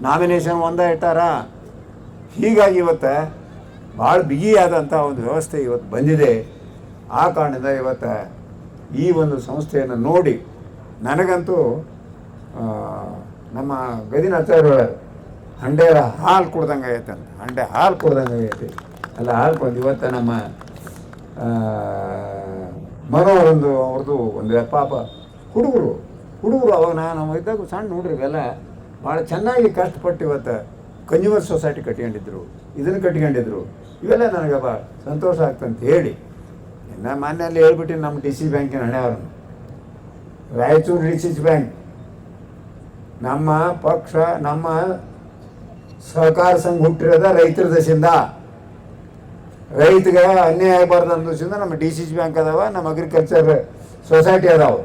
ನಾಮಿನೇಷನ್ ಒಂದೇ ಇಟ್ಟಾರ. ಹೀಗಾಗಿ ಇವತ್ತು ಭಾಳ ಬಿಗಿಯಾದಂಥ ಒಂದು ವ್ಯವಸ್ಥೆ ಇವತ್ತು ಬಂದಿದೆ. ಆ ಕಾರಣದಿಂದ ಇವತ್ತು ಈ ಒಂದು ಸಂಸ್ಥೆಯನ್ನು ನೋಡಿ ನನಗಂತೂ ನಮ್ಮ ಗದಿನ ಆಚಾರ್ಯ ಹಂಡೆ ಹಾಲು ಕುಡ್ದಂಗೆ ಆಗೈತೆ ಅಂತ. ಹಂಡೆ ಹಾಲು ಕುಡ್ದಂಗೆ ಆಗೈತಿ. ಅಲ್ಲ ಹಾಲು ಕುಡ್ದು ಇವತ್ತು ನಮ್ಮ ಆ, ಮನೋ ಒಂದು ಅವ್ರದ್ದು ಒಂದು ಪಾಪ ಹುಡುಗರು. ಹುಡುಗರು ಅವಾಗ ನಾನು ಇದ್ದಾಗ ಸಣ್ಣ ನೋಡ್ರಿ ಇವೆಲ್ಲ ಭಾಳ ಚೆನ್ನಾಗಿ ಕಷ್ಟಪಟ್ಟು ಇವತ್ತು ಕನ್ಸ್ಯೂಮರ್ ಸೊಸೈಟಿ ಕಟ್ಕೊಂಡಿದ್ರು ಇದನ್ನು ಕಟ್ಕೊಂಡಿದ್ರು. ಇವೆಲ್ಲ ನನಗೆ ಭಾಳ ಸಂತೋಷ ಆಗ್ತಂತ ಹೇಳಿ. ಇನ್ನು ಮನೆಯಲ್ಲಿ ಹೇಳ್ಬಿಟ್ಟು ನಮ್ಮ ಡಿ ಸಿ ಬ್ಯಾಂಕಿನ ಹಣೆಯವರನ್ನು. Raichur C bank. ನಮ್ಮ ಪಕ್ಷ, ನಮ್ಮ ಸಹಕಾರ ಸಂಘ ಹುಟ್ಟಿರೋದ ರೈತರ ದಶಿಂದ ರೈತಗೆ ಅನ್ಯಾಯ ಆಗಬಾರ್ದು ಅನ್ನೋ ನಮ್ಮ ಡಿ ಸಿ ಸಿ ಬ್ಯಾಂಕ್ ಅದಾವ, ನಮ್ಮ ಅಗ್ರಿಕಲ್ಚರ್ ಸೊಸೈಟಿ ಅದಾವ.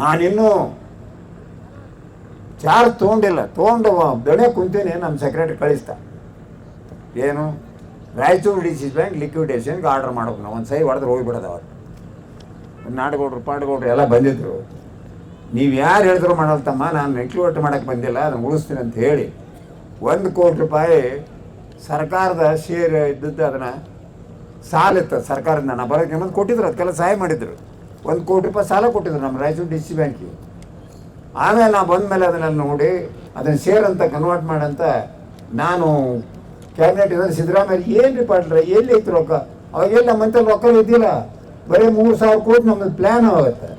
ನಾನಿನ್ನೂ ಚಾರ್ಜ್ ತೊಗೊಂಡಿಲ್ಲ, ತೊಗೊಂಡು ಬೆಳೆ ಕುಂತೀನಿ, ನಮ್ಮ ಸೆಕ್ರೆಟರಿ ಕಳಿಸ್ತಾ ಏನು? ರಾಯಚೂರು ಡಿ ಸಿ ಬ್ಯಾಂಕ್ ಲಿಕ್ವಿಡೇಷನ್ಗೆ ಆರ್ಡರ್ ಮಾಡ್ಬೇಕು ನಾವು ಒಂದು ಸೈ ಹೊಡೆದ್ರೆ ಹೋಗಿಬಿಡೋದು ನಾಡಗೌಡ್ರು, ಪಾಡಗೌಡ್ರು ಎಲ್ಲ ಬಂದಿದ್ರು. ನೀವು ಯಾರು ಹೇಳಿದ್ರು ಮಾಡಲ್ತಮ್ಮ? ನಾನು ಲಿಕ್ವಿಡೇಟ್ ಮಾಡೋಕ್ಕೆ ಬಂದಿಲ್ಲ, ಅದನ್ನು ಉಳಿಸ್ತೀನಿ ಅಂತ ಹೇಳಿ. ಒಂದು ಕೋಟಿ ರೂಪಾಯಿ ಸರ್ಕಾರದ ಶೇರ್ ಇದ್ದದ್ದು ಅದನ್ನು ಸಾಲ ಇತ್ತು ಸರ್ಕಾರದಿಂದ. ನಾನು ಬರೋಕ್ಕೆ ಅನ್ನೋದು ಕೊಟ್ಟಿದ್ರು ಅದಕ್ಕೆಲ್ಲ ಸಹಾಯ ಮಾಡಿದ್ರು. ಒಂದು ಕೋಟಿ ರೂಪಾಯಿ ಸಾಲ ಕೊಟ್ಟಿದ್ರು ನಮ್ಮ ರಾಯಚೂರು ಡಿ ಸಿ ಬ್ಯಾಂಕಿಗೆ. ಆಮೇಲೆ ನಾನು ಬಂದ ಮೇಲೆ ಅದನ್ನೆಲ್ಲ ನೋಡಿ, ಅದನ್ನು ಶೇರ್ ಅಂತ ಕನ್ವರ್ಟ್ ಮಾಡಂತ ನಾನು ಕ್ಯಾಬಿನೆಟ್ ಇದ್ದಾರೆ ಸಿದ್ದರಾಮಯ್ಯ ಏನು ರೀ ಪಾಡ್ರೆ ಎಲ್ಲಿ ಐತಿ ರೊಕ್ಕ? ಅವಾಗೆಲ್ಲ ನಮ್ಮಂತಲ್ಲಿ ರೊಕ್ಕ ಇದ್ದಿಲ್ಲ. ಬರೀ ಮೂರು ಸಾವಿರ ಕೋಟಿ ನಮ್ಮದು ಪ್ಲ್ಯಾನ್ ಆಗುತ್ತೆ.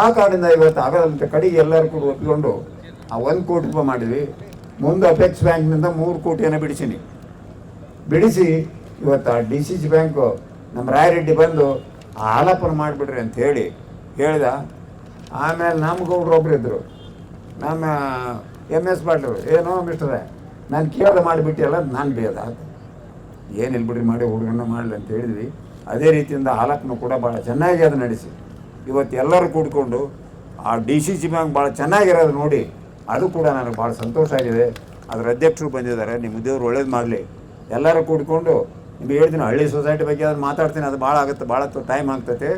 ಆ ಕಾರಣದಿಂದ ಇವತ್ತು ಆಗದಂತ ಕಡೆಗೆ ಎಲ್ಲರೂ ಕೂಡ ಒಪ್ಪಿಕೊಂಡು ಆ ಒಂದು ಕೋಟಿ ರೂಪಾಯಿ ಮಾಡಿದ್ವಿ. ಮುಂದೆ ಅಪೆಕ್ಸ್ ಬ್ಯಾಂಕ್ನಿಂದ ಮೂರು ಕೋಟಿಯನ್ನು ಬಿಡಿಸೀನಿ. ಬಿಡಿಸಿ ಇವತ್ತು ಆ ಡಿ ಸಿ ಸಿ ಬ್ಯಾಂಕು ನಮ್ಮ ರಾಯರೆಡ್ಡಿ ಬಂದು ಆ ಆಲಾಪನ ಮಾಡಿಬಿಡ್ರಿ ಅಂತ ಹೇಳಿ ಹೇಳ್ದ. ಆಮೇಲೆ ನಮ್ಮ ಗೌಡ್ರು ಒಬ್ರು ಇದ್ದರು ನಮ್ಮ ಎಂ ಎಸ್ ಪಾಟ್ರು ಏನೋ ಮಿಸ್ಟರ್ ನಾನು ಕೇಳ್ದ ಮಾಡಿಬಿಟ್ಟಿಲ್ಲ ನಾನು ಬೇದ ಏನಿಲ್ಲ ಬಿಡ್ರಿ ಮಾಡಿ ಹುಡುಗನ ಮಾಡಲಿ ಅಂತ ಹೇಳಿದ್ವಿ. ಅದೇ ರೀತಿಯಿಂದ ಹಾಲಕ್ನು ಕೂಡ ಭಾಳ ಚೆನ್ನಾಗಿ ಅದು ನಡೆಸಿ. ಇವತ್ತು ಎಲ್ಲರೂ ಕೂಡ್ಕೊಂಡು ಆ ಡಿ ಸಿ ಸಿ ಬ್ಯಾಂಕ್ ಭಾಳ ಚೆನ್ನಾಗಿರೋದು ನೋಡಿ, ಅದು ಕೂಡ ನನಗೆ ಭಾಳ ಸಂತೋಷ ಆಗಿದೆ. ಅದರ ಅಧ್ಯಕ್ಷರು ಬಂದಿದ್ದಾರೆ, ನಿಮ್ಮ ದೇವರು ಒಳ್ಳೇದು ಮಾಡಲಿ. ಎಲ್ಲರೂ ಕೂಡ್ಕೊಂಡು ನಿಮಗೆ ಹೇಳ್ತೀನಿ, ಹಳ್ಳಿ ಸೊಸೈಟಿ ಬಗ್ಗೆ ಅದನ್ನು ಮಾತಾಡ್ತೀನಿ, ಅದು ಭಾಳ ಆಗುತ್ತೆ ಭಾಳ ಟೈಮ್ ಆಗ್ತೈತೆ.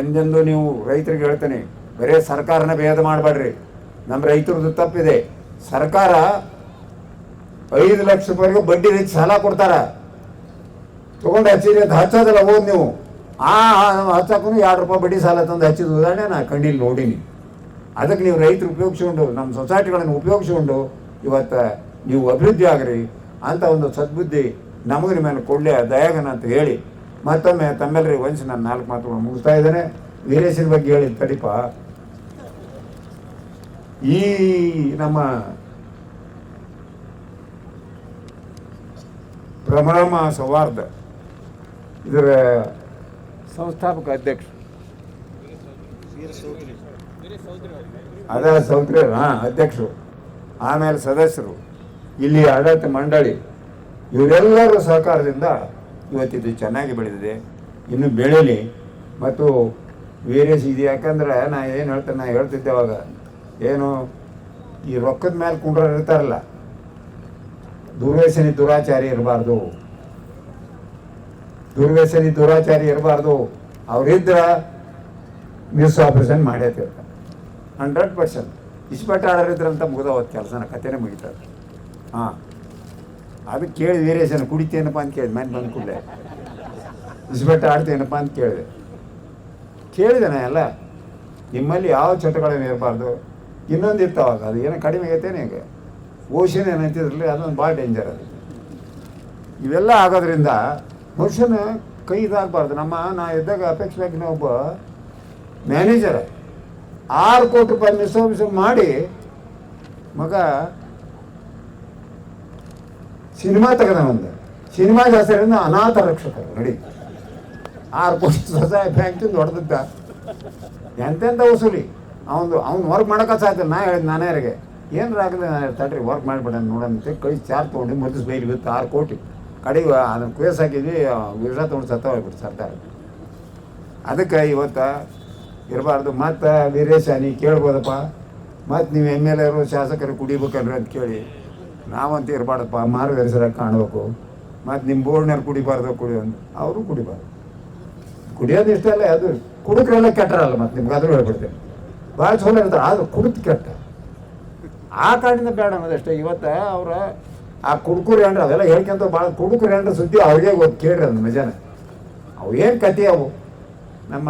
ಎಂದೆಂದು ನೀವು ರೈತರಿಗೆ ಹೇಳ್ತೀನಿ, ಬರೀ ಸರ್ಕಾರನ ಭೇದ ಮಾಡಬೇಡ್ರಿ. ನಮ್ಮ ರೈತರದ್ದು ತಪ್ಪಿದೆ. ಸರ್ಕಾರ ಐದು ಲಕ್ಷ ರೂಪಾಯಿಗೂ ಬಡ್ಡಿ ರೈತ ಸಾಲ ಕೊಡ್ತಾರ. ತಗೊಂಡು ಹಚ್ಚಿರಿ ಅಂತ ಹಚ್ಚೋದಲ್ಲ, ಹೋದ್ ನೀವು. ಆ ಹಚ್ಚಕ್ಕೂ ಎರಡು ರೂಪಾಯಿ ಬಡ್ಡಿ ಸಾಲ ತಂದು ಹಚ್ಚಿದ ಉದಾಹರಣೆ ನಾ ಕಂಡಿಲ್ಲ ನೋಡೀನಿ. ಅದಕ್ಕೆ ನೀವು ರೈತರು ಉಪಯೋಗಿಸ್ಕೊಂಡು, ನಮ್ಮ ಸೊಸೈಟಿಗಳನ್ನು ಉಪಯೋಗಿಸ್ಕೊಂಡು ಇವತ್ತು ನೀವು ಅಭಿವೃದ್ಧಿ ಆಗ್ರಿ ಅಂತ ಒಂದು ಸದ್ಬುದ್ಧಿ ನಮಗೆ ಮೇಲೆ ಕೊಡಲಿ ದಯಾಗನ ಅಂತ ಹೇಳಿ ಮತ್ತೊಮ್ಮೆ ತಮ್ಮೆಲ್ಲರಿಗೆ ವಹಿಸಿ ನಾನು ನಾಲ್ಕು ಮಾತುಗಳು ಮುಗಿಸ್ತಾ ಇದ್ದೇನೆ. ವೀರೇಶನ ಬಗ್ಗೆ ಹೇಳಿ, ತಡಿಪ. ಈ ನಮ್ಮ ಭ್ರಮರಾಮ ಸೌಹಾರ್ದ ಇದರ ಸಂಸ್ಥಾಪಕ ಅಧ್ಯಕ್ಷ ಅದ ಸೌತ್ರಿ ಹಾಂ ಅಧ್ಯಕ್ಷರು ಆಮೇಲೆ ಸದಸ್ಯರು ಇಲ್ಲಿ ಆಡಳಿತ ಮಂಡಳಿ ಇವರೆಲ್ಲರ ಸಹಕಾರದಿಂದ ಇವತ್ತಿದು ಚೆನ್ನಾಗಿ ಬೆಳೆದಿದೆ. ಇನ್ನು ಬೆಳೀಲಿ ಮತ್ತು ವೇರಿಯಸ್ ಇದು ಯಾಕಂದ್ರೆ ನಾ ಏನು ಹೇಳ್ತೇನೆ ನಾ ಹೇಳ್ತಿದ್ದೆ ಅವಾಗ ಏನು ಈ ರೊಕ್ಕದ ಮೇಲೆ ಕುಂಡ್ರ ಇರ್ತಾರಲ್ಲ ದುರ್ವ್ಯಸನಿ ದುರಾಚಾರಿ ಇರಬಾರ್ದು. ದುರ್ವ್ಯಸನಿ ದುರಾಚಾರಿ ಇರಬಾರ್ದು, ಅವರಿದ್ರೆ ಮಿಸ್ ಆಪರೇಷನ್ ಮಾಡೇ ತಿರ್ತಾರೆ ಹಂಡ್ರೆಡ್ ಪರ್ಸೆಂಟ್. ಇಸ್ಪೆಟ್ ಆಡೋರಿದ್ರಂತ ಮುಗಿದವತ್ತು ಕೆಲಸನ, ಕತೆನೇ ಮುಗಿತದೆ. ಹಾಂ. ಅದಕ್ಕೆ ಕೇಳಿ ವೇರಿಯೇಷನ್ ಕುಡಿತೇನಪ್ಪ ಅಂತ ಕೇಳಿದೆ, ಮನೆ ಬಂದು ಕೂಡಲೇ. ಇಸ್ಬೆಟ್ ಆಡ್ತೇನಪ್ಪ ಅಂತ ಕೇಳಿದೆ. ಕೇಳಿದೆ ನಾ ಎಲ್ಲ. ನಿಮ್ಮಲ್ಲಿ ಯಾವ ಚಟಗಳೇನು ಇರಬಾರ್ದು. ಇನ್ನೊಂದು ಇರ್ತಾವಾಗ ಅದು ಏನೋ ಕಡಿಮೆ ಆಗೈತೇನೆ ಈಗ. ಓಷನ್ ಏನಂತಿದ್ರಲ್ಲಿ, ಅದೊಂದು ಭಾಳ ಡೇಂಜರ್ ಅದು. ಇವೆಲ್ಲ ಆಗೋದ್ರಿಂದ ಮನುಷ್ಯನ ಕೈ ಇದಾಗಬಾರ್ದು. ನಮ್ಮ ನಾ ಇದ್ದಾಗ ಅಪೇಕ್ಷ ಬ್ಯಾಂಕಿನ ಒಬ್ಬ ಮ್ಯಾನೇಜರ್ ಆರು ಕೋಟಿ ರೂಪಾಯಿ ಮಿಸ್ ಮಾಡಿ ಮಗ ಸಿನಿಮಾ ತೆಗೆದ ಒಂದು ಸಿನಿಮಾ ಹೆಸರಿಂದ ಅನಾಥ ರಕ್ಷಕರು ನಡಿ. ಆರು ಕೋಟಿ ಸ್ವಸಹಾಯ ಬ್ಯಾಂಕಿಂದ ಹೊಡೆದಿದ್ದ. ಎಂತೆಂತ ವಸೂಲಿ ಅವನು ಅವ್ನು ವರ್ಕ್ ಮಾಡೋಕೆ ಸಾಧ್ಯ ನಾ ಹೇಳಿದ್ ನಾನೇ ಅವರಿಗೆ, ಏನಾರ ಆಗಲಿ ನಾನು ತಡ್ರಿ ವರ್ಕ್ ಮಾಡಿಬಿಡ ನೋಡೋಣ ಕೈ ಚಾರ್ ತೊಗೊಂಡು ಮದ್ದು ಬೈಲಿ ಬಿತ್ತು ಆರು ಕೋಟಿ. ಕಡೆಗೆ ಅದನ್ನು ಕೇಸ್ ಹಾಕಿದ್ವಿ ವಿಷ ತೊಗೊಂಡು ಸತ್ತ ಹೋಗ್ಬಿಟ್ಟು ಸರ್ಕಾರ. ಅದಕ್ಕೆ ಇವತ್ತು ಇರಬಾರ್ದು. ಮತ್ತು ವೀರೇಶ ನೀವು ಕೇಳ್ಬೋದಪ್ಪ. ಮತ್ತು ನೀವು ಎಂ ಎಲ್ ಎರು, ಶಾಸಕರು ಕುಡಿಬೇಕಲ್ರಿ ಅಂತ ಕೇಳಿ. ನಾವಂತ ಇರಬಾರ್ದಪ್ಪ. ಮಾರ್ಗದರ್ಶನ ಕಾಣಬೇಕು. ಮತ್ತು ನಿಮ್ಮ ಬೋರ್ಡ್ನಲ್ಲಿ ಕುಡಿಬಾರ್ದು, ಕುಡಿ ಅಂತ. ಅವರು ಕುಡಿಬಾರ್ದು. ಕುಡಿಯೋದು ಇಷ್ಟ ಅಲ್ಲ, ಅದು ಕುಡುಕ್ರೆಲ್ಲ ಕೆಟ್ಟರಲ್ಲ ಮತ್ತು ನಿಮ್ಗೆ ಅದ್ರ ಹೇಳ್ಬಿಡ್ತೇನೆ ಭಾಳ ಚಲೋ ಇರ್ತಾರೆ, ಆದ್ರೆ ಕುಡಿದು ಕೆಟ್ಟ. ಆ ಕಾರಣದಿಂದ ಬೇಡ ಅನ್ನೋದಷ್ಟೇ ಇವತ್ತು ಅವರ ಆ ಕುಡುಕುರಿ ಏನ್ರ ಅದೆಲ್ಲ ಹೇಳ್ಕೊಂತ ಭಾಳ ಕುಡುಕರು ಏನ್ರ ಸುದ್ದಿ ಅವ್ರಿಗೆ ಗೊತ್ತು ಕೇಳ್ರಿ ಅದು ಮಜಾನ ಅವು ಏನು ಕತೆ ಅವು? ನಮ್ಮ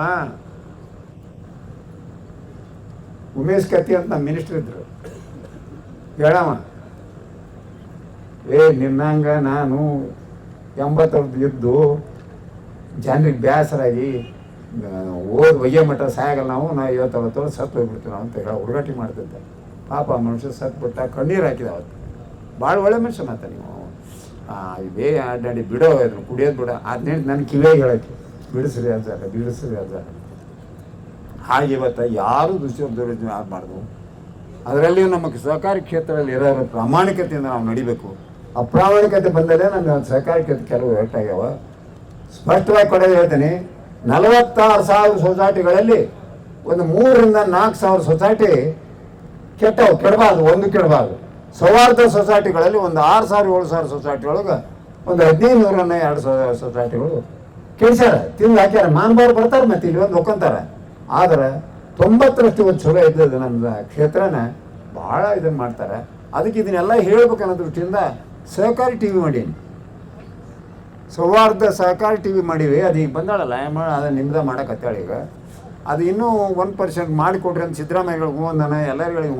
ಉಮೇಶ್ ಕತೆ ಅಂತ ನಮ್ಮ ಮಿನಿಸ್ಟರ್ ಇದ್ರು. ಹೇಳವ ಏ, ನಿನ್ನಂಗ ನಾನು ಎಂಬತ್ತರದ್ದು ಇದ್ದು ಜನರಿಗೆ ಬೇಸರಾಗಿ ಓದ್ ಒಯ್ಯೋ ಮಟ್ಟ ಸಾಯಾಗಲ್ಲ ನಾವು ನಾವು ಇವತ್ತು ಅವತ್ತು ಸತ್ತು ಹೋಗ್ಬಿಡ್ತೀವಿ ನಾವು ಅಂತ ಹೇಳಿ ಹುಡುಗಾಟಿ ಮಾಡ್ತಿದ್ದೆ. ಪಾಪ ಮನುಷ್ಯ ಸತ್ತು ಬಿಟ್ಟ, ಕಣ್ಣೀರು ಹಾಕಿದ ಅವತ್ತು. ಭಾಳ ಒಳ್ಳೆ ಮನುಷ್ಯ ಮಾತ ನೀವು. ಆ, ಇದೇ ಅಡ್ಡಾಡಿ ಬಿಡೋ ಇದನ್ನು ಕುಡಿಯೋದು ಬಿಡ ಅದನ್ನ ನನ್ನ ಕಿವೇ ಹೇಳಕ್ಕೆ. ಬಿಡಿಸ್ರಿ ಅಂತ ಬಿಡಿಸ್ರಿ ಅಜ್ಜಾರ ಹಾಗೆ ಇವತ್ತು ಯಾರು ದುಶ್ಯೋದ್ಯೋಗ ಆಗಬಾರ್ದು ಅದರಲ್ಲಿಯೂ ನಮಗೆ ಸಹಕಾರಿ ಕ್ಷೇತ್ರದಲ್ಲಿ ಇರೋ ಪ್ರಾಮಾಣಿಕತೆಯಿಂದ ನಾವು ನಡಿಬೇಕು. ಅಪ್ರಾಮಾಣಿಕತೆ ಬಂದಲ್ಲೇ ನನ್ನ ಸಹಕಾರಿ ಕ್ಷೇತ್ರ ಕೆಲವು ಆಗ್ಯಾವ. ಸ್ಪಷ್ಟವಾಗಿ ಕೊಡೋದು ಹೇಳ್ತೀನಿ ನಲವತ್ತಾರು ಸಾವಿರ ಸೊಸೈಟಿಗಳಲ್ಲಿ ಒಂದು ಮೂರರಿಂದ ನಾಲ್ಕು ಸಾವಿರ ಸೊಸೈಟಿ ಕೆಟ್ಟವು ಕೆಡಬಾರ್ದು ಒಂದು ಕೆಡಬಾರ್ದು. ಸೌಹಾರ್ದ ಸೊಸೈಟಿಗಳಲ್ಲಿ ಒಂದು ಆರು ಸಾವಿರ ಏಳು ಸಾವಿರ ಸೊಸೈಟಿ ಒಳಗೆ ಒಂದು ಹದಿನೈದು ನೂರನ್ನ ಎರಡು ಸಾವಿರ ಸೊಸೈಟಿಗಳು ಕೆಡ್ಸ್ಯಾರ ತಿಂದು ಹಾಕ್ಯಾರ ಮಾನವರು ಬರ್ತಾರೆ ಮತ್ತೆ ಇಲ್ಲಿ ಒಂದು ಒಕ್ಕಂತಾರೆ. ಆದ್ರೆ ತೊಂಬತ್ತರಷ್ಟು ಒಂದು ಚಲೋ ಇದ್ದದ್ದು ನಮ್ಮ ಕ್ಷೇತ್ರನ ಭಾಳ ಇದನ್ನು ಮಾಡ್ತಾರೆ. ಅದಕ್ಕೆ ಇದನ್ನೆಲ್ಲ ಹೇಳ್ಬೇಕನ್ನೋ ದೃಷ್ಟಿಯಿಂದ ಸಹಕಾರಿ ಟಿ ವಿ ಮಾಡೀನಿ. ಸೌಹಾರ್ದ ಸಹಕಾರಿ ಟಿ ವಿ ಮಾಡೀವಿ, ಅದು ಈಗ ಬಂದಾಳಲ್ಲ ಅದು ನಿಮ್ದ ಮಾಡಕತ್ತಾಳ ಈಗ. ಅದು ಇನ್ನೂ ಒನ್ ಪರ್ಸೆಂಟ್ ಮಾಡಿಕೊಡ್ರಿ ಅಂತ ಸಿದ್ದರಾಮಯ್ಯಗಳಿಗೆ ಹ್ಞೂ ಅಂದಾನ, ಎಲ್ಲರಿಗಳಿಗೆ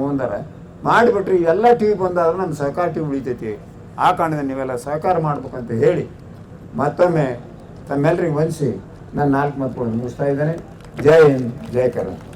ಮಾಡಿಬಿಟ್ರಿ ಎಲ್ಲ ಟಿ ವಿ ಬಂದಾದ್ರೆ ನಮ್ಮ ಸಹಕಾರ ಟಿ ವಿ ಉಳಿತೈತಿ. ಆ ಕಾರಣದಿಂದ ನೀವೆಲ್ಲ ಸಹಕಾರ ಮಾಡ್ಬೇಕಂತ ಹೇಳಿ ಮತ್ತೊಮ್ಮೆ ತಮ್ಮೆಲ್ಲರಿಗೆ ವಂದಿಸಿ. ನಾನು ನಾಲ್ಕು ಮತ್ತು ಮುಗಿಸ್ತಾ ಇದ್ದೇನೆ. ಜೈ ಹಿಂದ್, ಜೈ ಕರ್ನಾಟಕ.